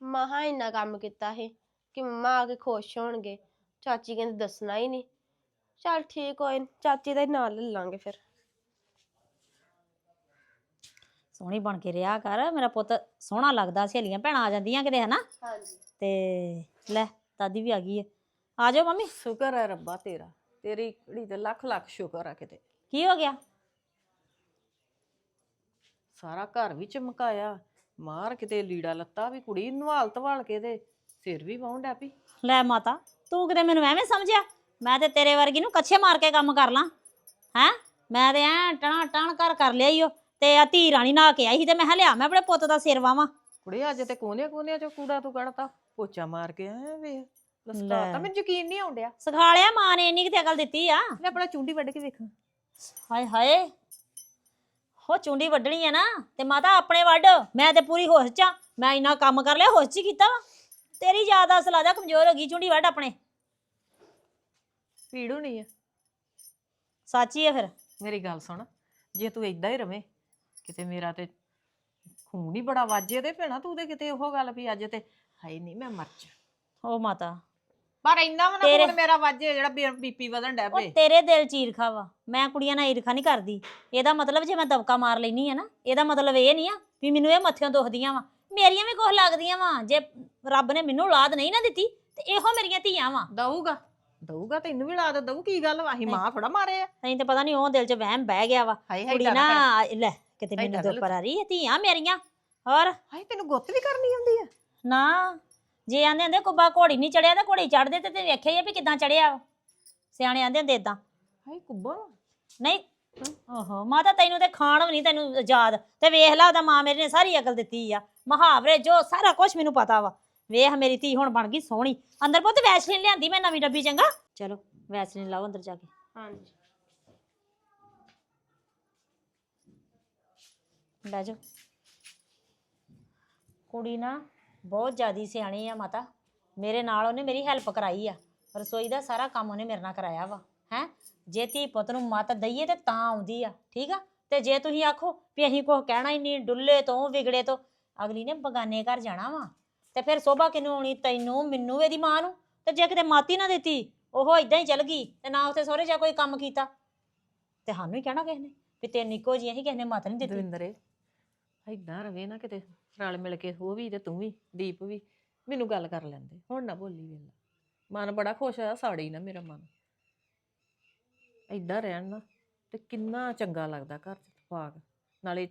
ਮਹਾ ਇੰਨਾ ਕੰਮ ਕੀਤਾ ਹੈ ਕਿ ਮੰਮਾ ਆ ਕੇ ਖੁਸ਼ ਹੋਣਗੇ ਚਾਚੀ ਕਹਿੰਦੇ ਦੱਸਣਾ ਹੀ ਨਹੀਂ ਚਲ ਠੀਕ ਹੋਏ ਚਾਚੀ ਦਾ ਹੀ ਨਾਂ ਲੈ ਲਾਂਗੇ ਫਿਰ। ਸੋਹਣੀ ਬਣ ਕੇ ਰਿਹਾ ਕਰ ਮੇਰਾ ਪੁੱਤ ਸੋਹਣਾ ਲੱਗਦਾ ਸਹੇਲੀਆਂ ਭੈਣਾਂ ਆ ਜਾਂਦੀਆਂ ਕਿਤੇ ਹਨਾ? ਹਾਂਜੀ। ਤੇ ਲੈ ਦਾਦੀ ਵੀ ਆ ਗਈ ਹੈ ਆ ਜਾਓ ਮੰਮੀ। ਸ਼ੁਕਰ ਹੈ ਰੱਬਾ ਤੇਰਾ ਤੇਰੀ ਕੁੜੀ ਤੇ ਲੱਖ ਲੱਖ ਸ਼ੁਕਰ ਆ ਕਿਤੇ। ਕੀ ਹੋ ਗਿਆ? ਸਾਰਾ ਘਰ ਵੀ ਚਮਕਾਇਆ ਮਾਰ ਕਿਤੇ ਲੀੜਾ ਲੱਤਾ ਵੀ ਕੁੜੀ ਨਵਾਲ ਧਵਾਲ ਕੇ ਤੇ ਸਿਰ ਵੀ ਵਾਉਣ ਡੈ ਪਈ। ਲੈ ਮਾਤਾ ਤੂੰ ਕਿਤੇ ਮੈਨੂੰ ਐਵੇਂ ਸਮਝਿਆ? ਮੈਂ ਤੇ ਤੇਰੇ ਵਰਗੀ ਨੂੰ ਕੱਛੇ ਮਾਰ ਕੇ ਕੰਮ ਕਰ ਲਾਂ ਹੈ? ਮੈਂ ਤੇ ਐ ਟਣਾ ਟਣ ਕਰ ਕਰ ਲਿਆ ਈ ਓ। ਤੇ ਆ ਧੀ ਰਾਣੀ ਨਾ ਕੇ ਆਈ ਸੀ ਤੇ ਮੈਂ ਕਿਹਾ ਲਿਆ ਮੈਂ ਆਪਣੇ ਪੁੱਤ ਦਾ ਸਿਰ ਵਾਵਾਂ। ਕੁੜੇ ਅੱਜ ਤੇ ਕੋਨੇ ਕੋਨੇ ਚੋਂ ਕੂੜਾ ਤੂੰ ਕੱਢਤਾ। ਪੋਚਾ ਮਾਰ ਕੇ ਐ ਵੇਖ ਲੈ। ਲਸਕਾਤਾ ਮੈਨੂੰ ਯਕੀਨ ਨਹੀਂ ਆਉਂਦਿਆ ਸਿਖਾ ਲਿਆ ਮਾਂ ਨੇ ਇੰਨੀ ਕਿਤੇ ਅਕਲ ਦਿੱਤੀ ਆ। ਮੈਂ ਆਪਣਾ ਚੁੰਡੀ ਵੱਢ ਕੇ ਵੇਖਾਂ। ਹਾਏ ਹਾਏ ਹੋ ਚੁੰਡੀ ਵੱਢਣੀ ਆ ਨਾ ਤੇ ਮਾਤਾ ਆਪਣੇ ਵੱਢ ਮੈਂ ਤੇ ਪੂਰੀ ਹੋਸ਼ ਚ ਆ। ਮੈਂ ਇੰਨਾ ਕੰਮ ਕਰ ਲਿਆ ਹੋਸ਼ ਚ ਹੀ ਕੀਤਾ ਵਾ। ਤੇਰੀ ਯਾਦ ਅਸਲ ਦਾ ਕਮਜ਼ੋਰ ਹੋ ਗਈ ਚੁੰਡੀ ਵੱਢ ਆਪਣੇ। ਪੀੜੂ ਨਹੀਂ ਆ। ਸੱਚੀ ਆ ਫਿਰ। ਮੇਰੀ ਗੱਲ ਸੁਣ ਜੇ ਤੂੰ ਇਦਾਂ ਹੀ ਰਵੇਂ ਕਿਤੇ ਮੇਰਾ ਤੇ ਖੂਨ ਹੀ ਬੜਾ ਵਾਜੇ ਤੇ ਭੈਣਾ ਤੂੰ ਤੇ ਕਿਤੇ ਉਹ ਗੱਲ ਵੀ ਅੱਜ ਤੇ ਹਾਈ ਨਹੀਂ ਮੈਂ ਮਰ ਜਾ। ਉਹ ਮਾਤਾ ਪਰ ਇੰਨਾ ਵੀ ਨਾ ਤੇਰੇ- ਖੂਨ ਮੇਰਾ ਵਾਜੇ ਜਿਹੜਾ ਬੀਪੀ ਵਧਣ ਡੈ ਉਹ ਪਏ ਤੇਰੇ ਦਿਲ ਚ ਈਰਖਾ ਵਾ ਮੈਂ ਕੁੜੀਆਂ ਨਾਲ ਈਰਖਾ ਨਹੀਂ ਕਰਦੀ। ਇਹਦਾ ਮਤਲਬ ਜੇ ਮੈਂ ਦਬਕਾ ਮਾਰ ਲੈਣੀ ਆ ਨਾ ਇਹਦਾ ਮਤਲਬ ਇਹ ਨਹੀਂ ਆ ਵੀ ਮੈਨੂੰ ਇਹ ਮੱਥਿਓਂ ਦੁਖਦੀਆਂ ਵਾ। ਮੇਰੀਆਂ ਵੀ ਕੁਝ ਲੱਗਦੀਆਂ ਵਾ ਜੇ ਰੱਬ ਨੇ ਮੈਨੂੰ ਔਲਾਦ ਨਹੀਂ ਨਾ ਦਿੱਤੀ ਤੇ ਇਹੋ ਮੇਰੀਆਂ ਧੀਆਂ ਵਾ। ਦਊਗਾ ਦਊਗਾ ਤੈਨੂੰ ਵੀ ਲਾ ਦੇ ਦਊ ਕੀ ਗੱਲ ਵਾ? ਅਸੀਂ ਮਾਂ ਥੋੜਾ ਮਾਰੇ ਆ। ਨਹੀਂ ਤੇ ਪਤਾ ਨਹੀਂ ਉਹ ਦਿਲ ਚ ਵਹਿਮ ਬਹਿ ਗਿਆ ਵਾ। ਹਾਏ ਹਾਏ ਕੁੜੀ ਨਾ ਲੈ ਕਿਤੇ ਮੈਨੂੰ ਦੁੱਖ ਆ ਰਹੀ ਹੈ ਧੀਆਂ ਮੇਰੀਆਂ ਹੋਰ? ਹਾਏ ਤੈਨੂੰ ਗੁੱਤ ਵੀ ਕਰਨੀ ਆਉਂਦੀ ਆ। ਨਾ ਜੇ ਆਂਦੇ ਹੁੰਦੇ ਕੁੱਬਾ ਘੋੜੀ ਨਹੀਂ ਚੜਿਆ ਤਾਂ ਘੋੜੀ ਚੜਦੇ ਤੇ ਤੇ ਵੇਖਿਆ ਹੀ ਆ ਵੀ ਕਿਦਾਂ ਚੜਿਆ ਸਿਆਣੇ ਆਂਦੇ ਹੁੰਦੇ ਇਦਾਂ ਹਾਏ ਕੁੱਬਾ? ਨਹੀਂ ਓਹੋ ਮਾਤਾ ਤੈਨੂੰ ਤੇ ਖਾਣ ਵੀ ਨਹੀਂ ਤੈਨੂੰ ਯਾਦ। ਤੇ ਵੇਖ ਲਾ ਉਹਦਾ ਮਾਂ ਮੇਰੇ ਨੇ ਸਾਰੀ ਅਕਲ ਦਿੱਤੀ ਆ। ਮੁਹਾਵਰੇ ਜੋ ਸਾਰਾ ਕੁਝ ਮੈਨੂੰ ਪਤਾ ਵਾ। ਵੇਖ ਮੇਰੀ ਧੀ ਹੁਣ ਬਣ ਗਈ ਸੋਹਣੀ। ਅੰਦਰ ਪੁੱਤ ਵੈਸਲੀਨ ਲਿਆਂਦੀ ਮੈਂ ਨਵੀਂ ਡੱਬੀ ਚੰਗਾ। ਚਲੋ ਵੈਸਲੀਨ ਲਾਓ ਅੰਦਰ ਜਾ ਕੇ। ਹਾਂਜੀ। ਬਹਿ ਜਾ ਕੁੜੀ ਨਾ ਬਹੁਤ ਜ਼ਿਆਦੀ ਸਿਆਣੀ ਆ ਮਾਤਾ। ਮੇਰੇ ਨਾਲ ਉਹਨੇ ਮੇਰੀ ਹੈਲਪ ਕਰਾਈ ਆ। ਰਸੋਈ ਦਾ ਸਾਰਾ ਕੰਮ ਉਹਨੇ ਮੇਰੇ ਨਾਲ ਕਰਾਇਆ ਵਾ, ਹੈ? ਜੇ ਧੀ ਪੁੱਤ ਨੂੰ ਮਤ ਦਈਏ ਤੇ ਤਾਂ ਆਉਂਦੀ ਆ, ਠੀਕ ਆ? ਤੇ ਜੇ ਤੁਸੀਂ ਆਖੋ ਵੀ ਅਸੀਂ ਕੁਛ ਕਹਿਣਾ ਹੀ ਨਹੀਂ, ਡੁੱਲੇ ਤੋਂ, ਵਿਗੜੇ ਤੋਂ, ਅਗਲੀ ਨੇ ਬਗਾਨੇ ਘਰ ਜਾਣਾ ਵਾ। ਤੇ ਫਿਰ ਸੋਭਾ ਕਿਨੂੰ ਆਉਣੀ, ਤੈਨੂੰ, ਮੈਨੂੰ, ਇਹਦੀ ਮਾਂ ਨੂੰ? ਤੇ ਜੇ ਕਿਤੇ ਮਾਤੀ ਨਾ ਦਿੱਤੀ, ਉਹ ਇਦਾਂ ਹੀ ਚਲ ਗਈ, ਤੇ ਨਾ ਉੱਥੇ ਸਹੁਰੇ ਜਾ ਕੋਈ ਕੰਮ ਕੀਤਾ। ਤੇ ਸਾਨੂੰ ਹੀ ਕਹਿਣਾ ਕਿਸੇ ਨੇ ਵੀ ਤੈਨੂੰ ਇੱਕੋ ਜਿਹੀ ਅਸੀਂ ਕਿਸੇ ਨੇ ਮਤ ਨਹੀਂ ਦਿੱਤੀ। ਦਵਿੰਦਰੇ ਏਦਾਂ ਰਵੇ ਨਾ ਕਿਤੇ, ਰਲ ਮਿਲ ਕੇ, ਉਹ ਵੀ ਤੇ ਤੂੰ ਵੀ, ਦੀਪ ਵੀ, ਮੈਨੂੰ ਗੱਲ ਕਰ ਲੈਂਦੇ, ਹੁਣ ਨਾ ਬੋਲੀ ਵੇਲਾ ਮਨ ਬੜਾ ਖੁਸ਼ ਹੋਇਆ ਸਾੜੀ ਨਾ ਮੇਰਾ ਮਨ। ਏਦਾਂ ਰਹਿਣ ਨਾ, ਤੇ ਕਿੰਨਾ ਚੰਗਾ ਲੱਗਦਾ ਘਰ ਚ ਤਫਾਕ ਨਾਲੇ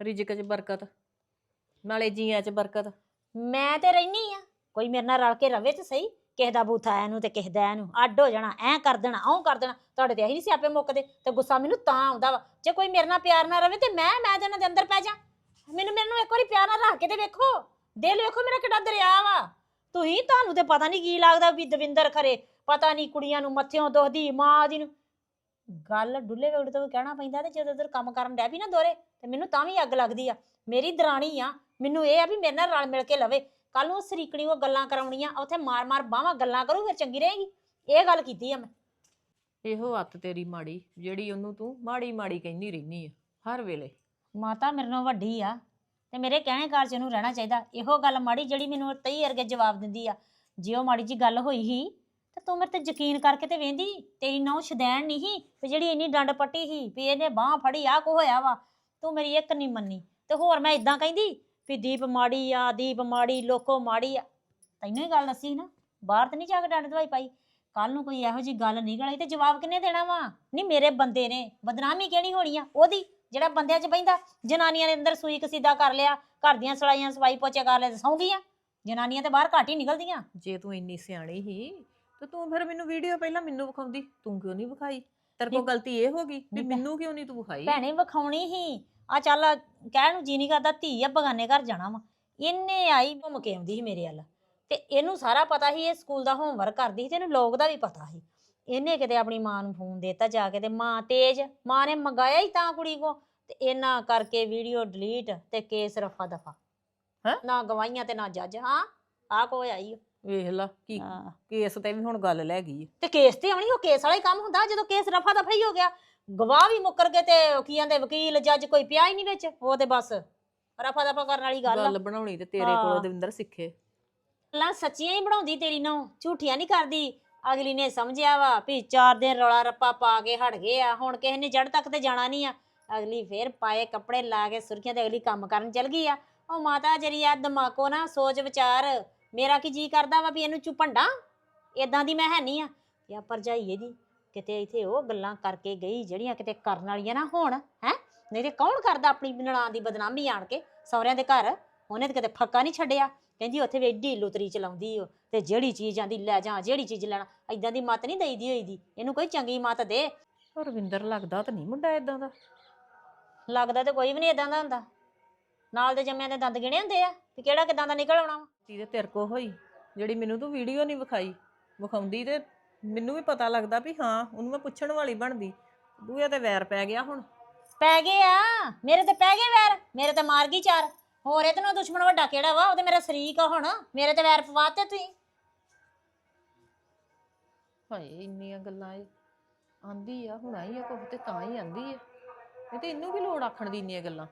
ਰਿਜਕ ਚ ਬਰਕਤ, ਨਾਲੇ ਜੀਆਂ ਚ ਬਰਕਤ। ਮੈਂ ਤੇ ਰਹਿਨੀ ਆ, ਕੋਈ ਮੇਰੇ ਨਾਲ ਰਲ ਕੇ ਰਵੇ ਤੇ ਸਹੀ, ਕਿਸੇ ਦਾ ਬੂਥਾ ਇਹਨੂੰ ਤੇ ਕਿਸੇ ਦਾ ਇਹਨੂੰ ਅੱਡ ਹੋ ਜਾਣਾ, ਐਂ ਕਰ ਦੇਣਾ ਓਂ ਕਰ ਦੇਣਾ, ਤੁਹਾਡੇ ਤੇ ਇਹੀ ਨਹੀਂ ਸਿਆਪੇ ਮੁੱਕਦੇ, ਤੇ ਗੁੱਸਾ ਮੈਨੂੰ ਤਾਂ ਆਉਂਦਾ ਵਾ। ਜੇ ਕੋਈ ਮੇਰੇ ਨਾਲ ਪਿਆਰ ਨਾਲ ਰਵੇ ਤੇ ਮੈਂ ਮੈਂ ਤੇ ਉਹਨਾਂ ਦੇ ਅੰਦਰ ਪੈ ਜਾ। ਮੈਨੂੰ ਮੈਨੂੰ ਇੱਕ ਵਾਰੀ ਪਿਆਰ ਨਾਲ ਰੱਖ ਕੇ ਤੇ ਵੇਖੋ। ਦਿਲ ਵੇਖੋ ਮੇਰਾ ਕਿੱਡਾ ਦਰਿਆ ਵਾ। ਤੁਸੀਂ, ਤੁਹਾਨੂੰ ਤੇ ਪਤਾ ਨਹੀਂ ਕੀ ਲੱਗਦਾ ਵੀ ਦਵਿੰਦਰ ਖਰੇ, ਪਤਾ ਨਹੀਂ ਕੁੜੀਆਂ ਨੂੰ ਮੱਥਿਓਂ ਦੁਖਦੀ, ਮਾਂ ਦੀ ਨੂੰ। ਗੱਲ ਡੁੱਲੇ ਵੇੜ ਤੋਂ ਕਹਿਣਾ ਪੈਂਦਾ ਤੇ ਜਦੋਂ ਉਧਰ ਕੰਮ ਕਰਨ ਡੈ ਵੀ ਨਾ ਦੋਰੇ, ਤੇ ਮੈਨੂੰ ਤਾਂ ਵੀ ਅੱਗ ਲੱਗਦੀ ਆ। ਮੇਰੀ ਦਰਾਣੀ ਆ, ਮੈਨੂੰ ਇਹ ਆ ਵੀ ਮੇਰੇ ਨਾਲ ਰਲ ਮਿਲ ਕੇ ਲਵੇ। ਕੱਲ ਨੂੰ ਉਹ ਸਰੀਕਣੀ ਉਹ ਗੱਲਾਂ ਕਰਾਉਣੀਆਂ, ਉੱਥੇ ਮਾਰ-ਮਾਰ ਬਾਹਾਂ ਗੱਲਾਂ ਕਰੂ, ਫਿਰ ਚੰਗੀ ਰਹੇਗੀ। ਇਹ ਗੱਲ ਕੀਤੀ ਆ ਮੈਂ। ਇਹੋ ਹੱਥ ਤੇਰੀ ਮਾੜੀ, ਜਿਹੜੀ ਉਹਨੂੰ ਤੂੰ ਮਾੜੀ ਮਾੜੀ ਕਹਿੰਦੀ ਰਹਿਨੀ ਆ, ਹਰ ਵੇਲੇ। ਮਾਤਾ ਮੇਰੇ ਨਾਲੋਂ ਵੱਡੀ ਆ ਤੇ ਮੇਰੇ ਕਹਿਣੇ ਘਰ ਚ ਇਹਨੂੰ ਰਹਿਣਾ ਚਾਹੀਦਾ। ਇਹੋ ਗੱਲ ਮਾੜੀ ਜਿਹੜੀ ਮੈਨੂੰ ਤਈ ਅਰਗੇ ਜਵਾਬ ਦਿੰਦੀ ਆ। ਜੇ ਉਹ ਮਾੜੀ ਜੀ ਗੱਲ ਹੋਈ ਹੀ, ਤੇ ਤੂੰ ਮੇਰੇ ਤੇ ਯਕੀਨ ਕਰਕੇ ਤੇ ਵੇਂਦੀ ਤੇਰੀ ਨੌ ਸ਼ਦੈਣ ਨਹੀਂ ਸੀ ਵੀ ਜਿਹੜੀ ਇੰਨੀ ਡੰਡ ਪੱਟੀ ਸੀ ਵੀ ਇਹਨੇ ਬਾਹ ਫੜੀ ਆ ਕੋ ਹੋਇਆ ਵਾ। ਤੂੰ ਮੇਰੀ ਇੱਕ ਨਹੀਂ ਮੰਨੀ। ਤੇ ਹੋਰ ਮੈਂ ਇਦਾਂ ਕਹਿੰਦੀ ਵੀ ਦੀਪ ਮਾੜੀ ਆ, ਦੀਪ ਮਾੜੀ, ਲੋਕੋ ਮਾੜੀ ਆ। ਤੈਨੂੰ ਹੀ ਗੱਲ ਦੱਸੀ ਨਾ, ਬਾਹਰ ਤੇ ਨਹੀਂ ਜਾ ਕੇ ਡੰਡ ਦਵਾਈ ਪਾਈ। ਕੱਲ ਨੂੰ ਕੋਈ ਇਹੋ ਜੀ ਗੱਲ ਨਿਕਲ ਆਈ ਤੇ ਜਵਾਬ ਕਿੰਨੇ ਦੇਣਾ ਵਾ? ਨਹੀਂ ਮੇਰੇ ਬੰਦੇ ਨੇ, ਬਦਨਾਮੀ ਕਿਹੜੀ ਹੋਣੀ ਆ? ਉਹਦੀ ਜਿਹੜਾ ਬੰਦਿਆਂ 'ਚ ਬਹਿੰਦਾ ਜਨਾਨੀਆਂ ਦੇ ਅੰਦਰ ਸੂਈ ਕਸੀਦਾ ਕਰ ਲਿਆ ਘਰ ਦੀਆਂ ਸਲਾਈਆਂ ਸਵਾਈ ਪੋਚੇ ਕਰ ਲਏ ਤੇ ਸੌਂ ਗਈਆਂ ਜਨਾਨੀਆਂ ਤੇ ਬਾਹਰ ਘੱਟ ਹੀ ਨਿਕਲਦੀਆਂ। ਜੇ ਤੂੰ ਇੰਨੀ ਸਿਆਣੀ ਸੀ ਤੇ ਤੂੰ ਫਿਰ ਮੈਨੂੰ ਵੀਡੀਓ ਪਹਿਲਾਂ ਮੈਨੂੰ ਵਿਖਾਉਂਦੀ ਤੂੰ ਕਿਉਂ ਨਹੀਂ ਵਿਖਾਈ? ਤੇਰੇ ਕੋਲ ਗਲਤੀ ਇਹ ਹੋ ਗਈ ਵੀ ਮੈਨੂੰ ਕਿਉਂ ਨਹੀਂ ਤੂੰ ਵਿਖਾਈ? ਭੈਣੇ ਵਿਖਾਉਣੀ ਹੀ। ਆ ਚੱਲ ਕਹਿਣ ਨੂੰ ਜੀ ਨਹੀਂ ਕਰਦਾ ਧੀ ਆ ਬਗਾਨੇ ਘਰ ਜਾਣਾ ਵਾ। ਇਹਨੇ ਆਈ ਘੁੰਮ ਕੇ ਆਉਂਦੀ ਸੀ ਮੇਰੇ ਵੱਲ। ਤੇ ਇਹਨੂੰ ਸਾਰਾ ਪਤਾ ਸੀ ਇਹ ਸਕੂਲ ਦਾ ਹੋਮਵਰਕ ਕਰਦੀ ਸੀ ਤੇ ਇਹਨੂੰ ਲੋਕ ਦਾ ਵੀ ਪਤਾ ਸੀ। ਇਹਨੇ ਕਿਤੇ ਆਪਣੀ ਮਾਂ ਨੂੰ ਫੋਨ ਦੇਤਾ ਜਾ ਕੇ ਤੇ ਮਾਂ ਤੇਜ ਮਾਂ ਨੇ ਮੰਗਾਇਆ ਹੀ ਤਾਂ ਕੁੜੀ ਕੋ ਤੇ ਇਹਨਾਂ ਕਰਕੇ ਵੀਡੀਓ ਡਿਲੀਟ ਤੇ ਕੇਸ ਰਫਾ ਦਫਾ। ਹੈਂ? ਨਾ ਗਵਾਈਆਂ ਤੇ ਨਾ ਜੱਜ ਹਾਂ ਆ ਕੋ ਆਈ ਵੇਖ ਲਾ ਕੀ ਹਾਂ। ਕੇਸ ਤੇ ਵੀ ਹੁਣ ਗੱਲ ਲੈ ਗਈ ਤੇ ਕੇਸ ਤੇ ਆਉਣੀ ਉਹ ਕੇਸ ਵਾਲਾ ਹੀ ਕੰਮ ਹੁੰਦਾ ਜਦੋਂ ਕੇਸ ਰਫਾ ਦਫਾ ਹੀ ਹੋ ਗਿਆ ਗਵਾਹ ਵੀ ਮੁੱਕਰ ਗਏ ਤੇ ਉਹ ਕੀ ਕਹਿੰਦੇ ਵਕੀਲ ਜੱਜ ਕੋਈ ਪਿਆ ਹੀ ਨਹੀਂ ਵਿੱਚ ਉਹ ਤੇ ਬਸ ਰਫਾ ਦਫਾ ਕਰਨ ਵਾਲੀ ਗੱਲ ਆ। ਗੱਲ ਬਣਾਉਣੀ ਤੇ ਤੇਰੇ ਹਾਂ। ਕੋਲੋਂ ਦਵਿੰਦਰ ਸਿੱਖੇ। ਗੱਲਾਂ ਸੱਚੀਆਂ ਹੀ ਬਣਾਉਂਦੀ ਤੇਰੀ ਨੂੰ ਝੂਠੀਆਂ ਨਹੀਂ ਕਰਦੀ ਅਗਲੀ ਨੇ ਸਮਝਿਆ ਵਾ ਵੀ ਚਾਰ ਦਿਨ ਰੌਲਾ ਰੱਪਾ ਪਾ ਕੇ ਹਟ ਗਏ ਆ, ਹੁਣ ਕਿਸੇ ਨੇ ਜੜ ਤੱਕ ਤੇ ਜਾਣਾ ਨਹੀਂ ਆ। ਅਗਲੀ ਫੇਰ ਪਾਏ ਕੱਪੜੇ ਲਾ ਕੇ ਸੁਰਖੀਆਂ ਤੇ ਅਗਲੀ ਕੰਮ ਕਰਨ ਚਲ ਗਈ ਆ। ਉਹ ਮਾਤਾ ਜਰੀ ਆ, ਦਿਮਾਗੋ ਨਾ ਸੋਚ ਵਿਚਾਰ, ਮੇਰਾ ਕੀ ਜੀ ਕਰਦਾ ਵਾ ਵੀ ਇਹਨੂੰ ਚੁਪੰਡਾ ਇਦਾਂ ਦੀ ਮੈਂ ਹੈ ਨਹੀਂ ਆ। ਜਾਂ ਭਰਜਾਈ ਇਹਦੀ, ਕਿਤੇ ਇੱਥੇ ਉਹ ਗੱਲਾਂ ਕਰਕੇ ਗਈ ਜਿਹੜੀਆਂ ਕਿਤੇ ਕਰਨ ਵਾਲੀਆਂ ਨਾ ਹੋਣ, ਹੈ? ਨਹੀਂ ਤੇ ਕੌਣ ਕਰਦਾ ਆਪਣੀ ਨਣਾਂ ਦੀ ਬਦਨਾਮੀ ਆਣ ਕੇ ਸਹੁਰਿਆਂ ਦੇ ਘਰ? ਉਹਨੇ ਤੇ ਕਿਤੇ ਫੱਕਾ ਨਹੀਂ ਛੱਡਿਆ। ਕਹਿੰਦੀ ਉੱਥੇ ਵੀ ਐਡੀ ਲੁਤਰੀ ਚਲਾਉਂਦੀ ਓ ਤੇ ਜਿਹੜੀ ਚੀਜ਼ ਆਂਦੀ ਲੈ ਜਾ ਜਿਹੜੀ ਚੀਜ਼ ਲੈਣਾ ਐਦਾਂ ਦੀ ਮਤ ਨਹੀਂ ਦੇਈਦੀ ਹੋਈ ਦੀ ਇਹਨੂੰ ਕੋਈ ਚੰਗੀ ਮਤ ਦੇ। ਰਵਿੰਦਰ ਲੱਗਦਾ ਤਾਂ ਨਹੀਂ ਮੁੰਡਾ ਇਦਾਂ ਦਾ। ਲੱਗਦਾ ਤੇ ਕੋਈ ਵੀ ਨਹੀਂ ਇਦਾਂ ਦਾ ਹੁੰਦਾ। ਨਾਲ ਦੇ ਜੰਮਿਆਂ ਦੇ ਦੰਦ ਗਿਣੇ ਹੁੰਦੇ ਆ ਤੇ ਕਿਹੜਾ ਕਿਦਾਂ ਦਾ ਨਿਕਲ ਆਉਣਾ ਵਾ। ਚੀਜ਼ ਤੇਰੇ ਕੋ ਹੋਈ ਜਿਹੜੀ ਮੈਨੂੰ ਤੂੰ ਵੀਡੀਓ ਨਹੀਂ ਵਿਖਾਈ ਵਿਖਾਉਂਦੀ ਤੇ ਮੈਨੂੰ ਵੀ ਪਤਾ ਲੱਗਦਾ ਵੀ ਹਾਂ ਉਹਨੂੰ ਮੈਂ ਪੁੱਛਣ ਵਾਲੀ ਬਣਦੀ। ਬੂਹੇ ਤੇ ਵੈਰ ਪੈ ਗਿਆ ਹੁਣ। ਪੈ ਗਏ ਆ ਮੇਰੇ ਤੇ ਪੈ ਗਏ ਵੈਰ ਮੇਰੇ ਤੇ ਮਾਰ ਗਈ ਚਾਰ। ਹੋਰ ਇਹ ਤੋਂ ਦੁਸ਼ਮਣ ਵੱਡਾ ਕਿਹੜਾ ਵਾ? ਉਹ ਤੇ ਮੇਰਾ ਸ਼ਰੀਕ ਆ ਹੁਣ। ਮੇਰੇ ਤੇ ਵੈਰ ਪਵਾਤੇ ਤੁਸੀਂ। ਹਾਏ, ਇੰਨੀਆਂ ਗੱਲਾਂ ਇਹ ਆਂਦੀ ਆ, ਹੁਣ ਆਈ ਆ ਕੁਝ ਤੇ ਤਾਂ ਹੀ ਆਂਦੀ ਆ। ਇਹ ਤੇ ਇਹਨੂੰ ਵੀ ਲੋੜ ਆਖਣ ਦੀ ਇੰਨੀਆਂ ਗੱਲਾਂ?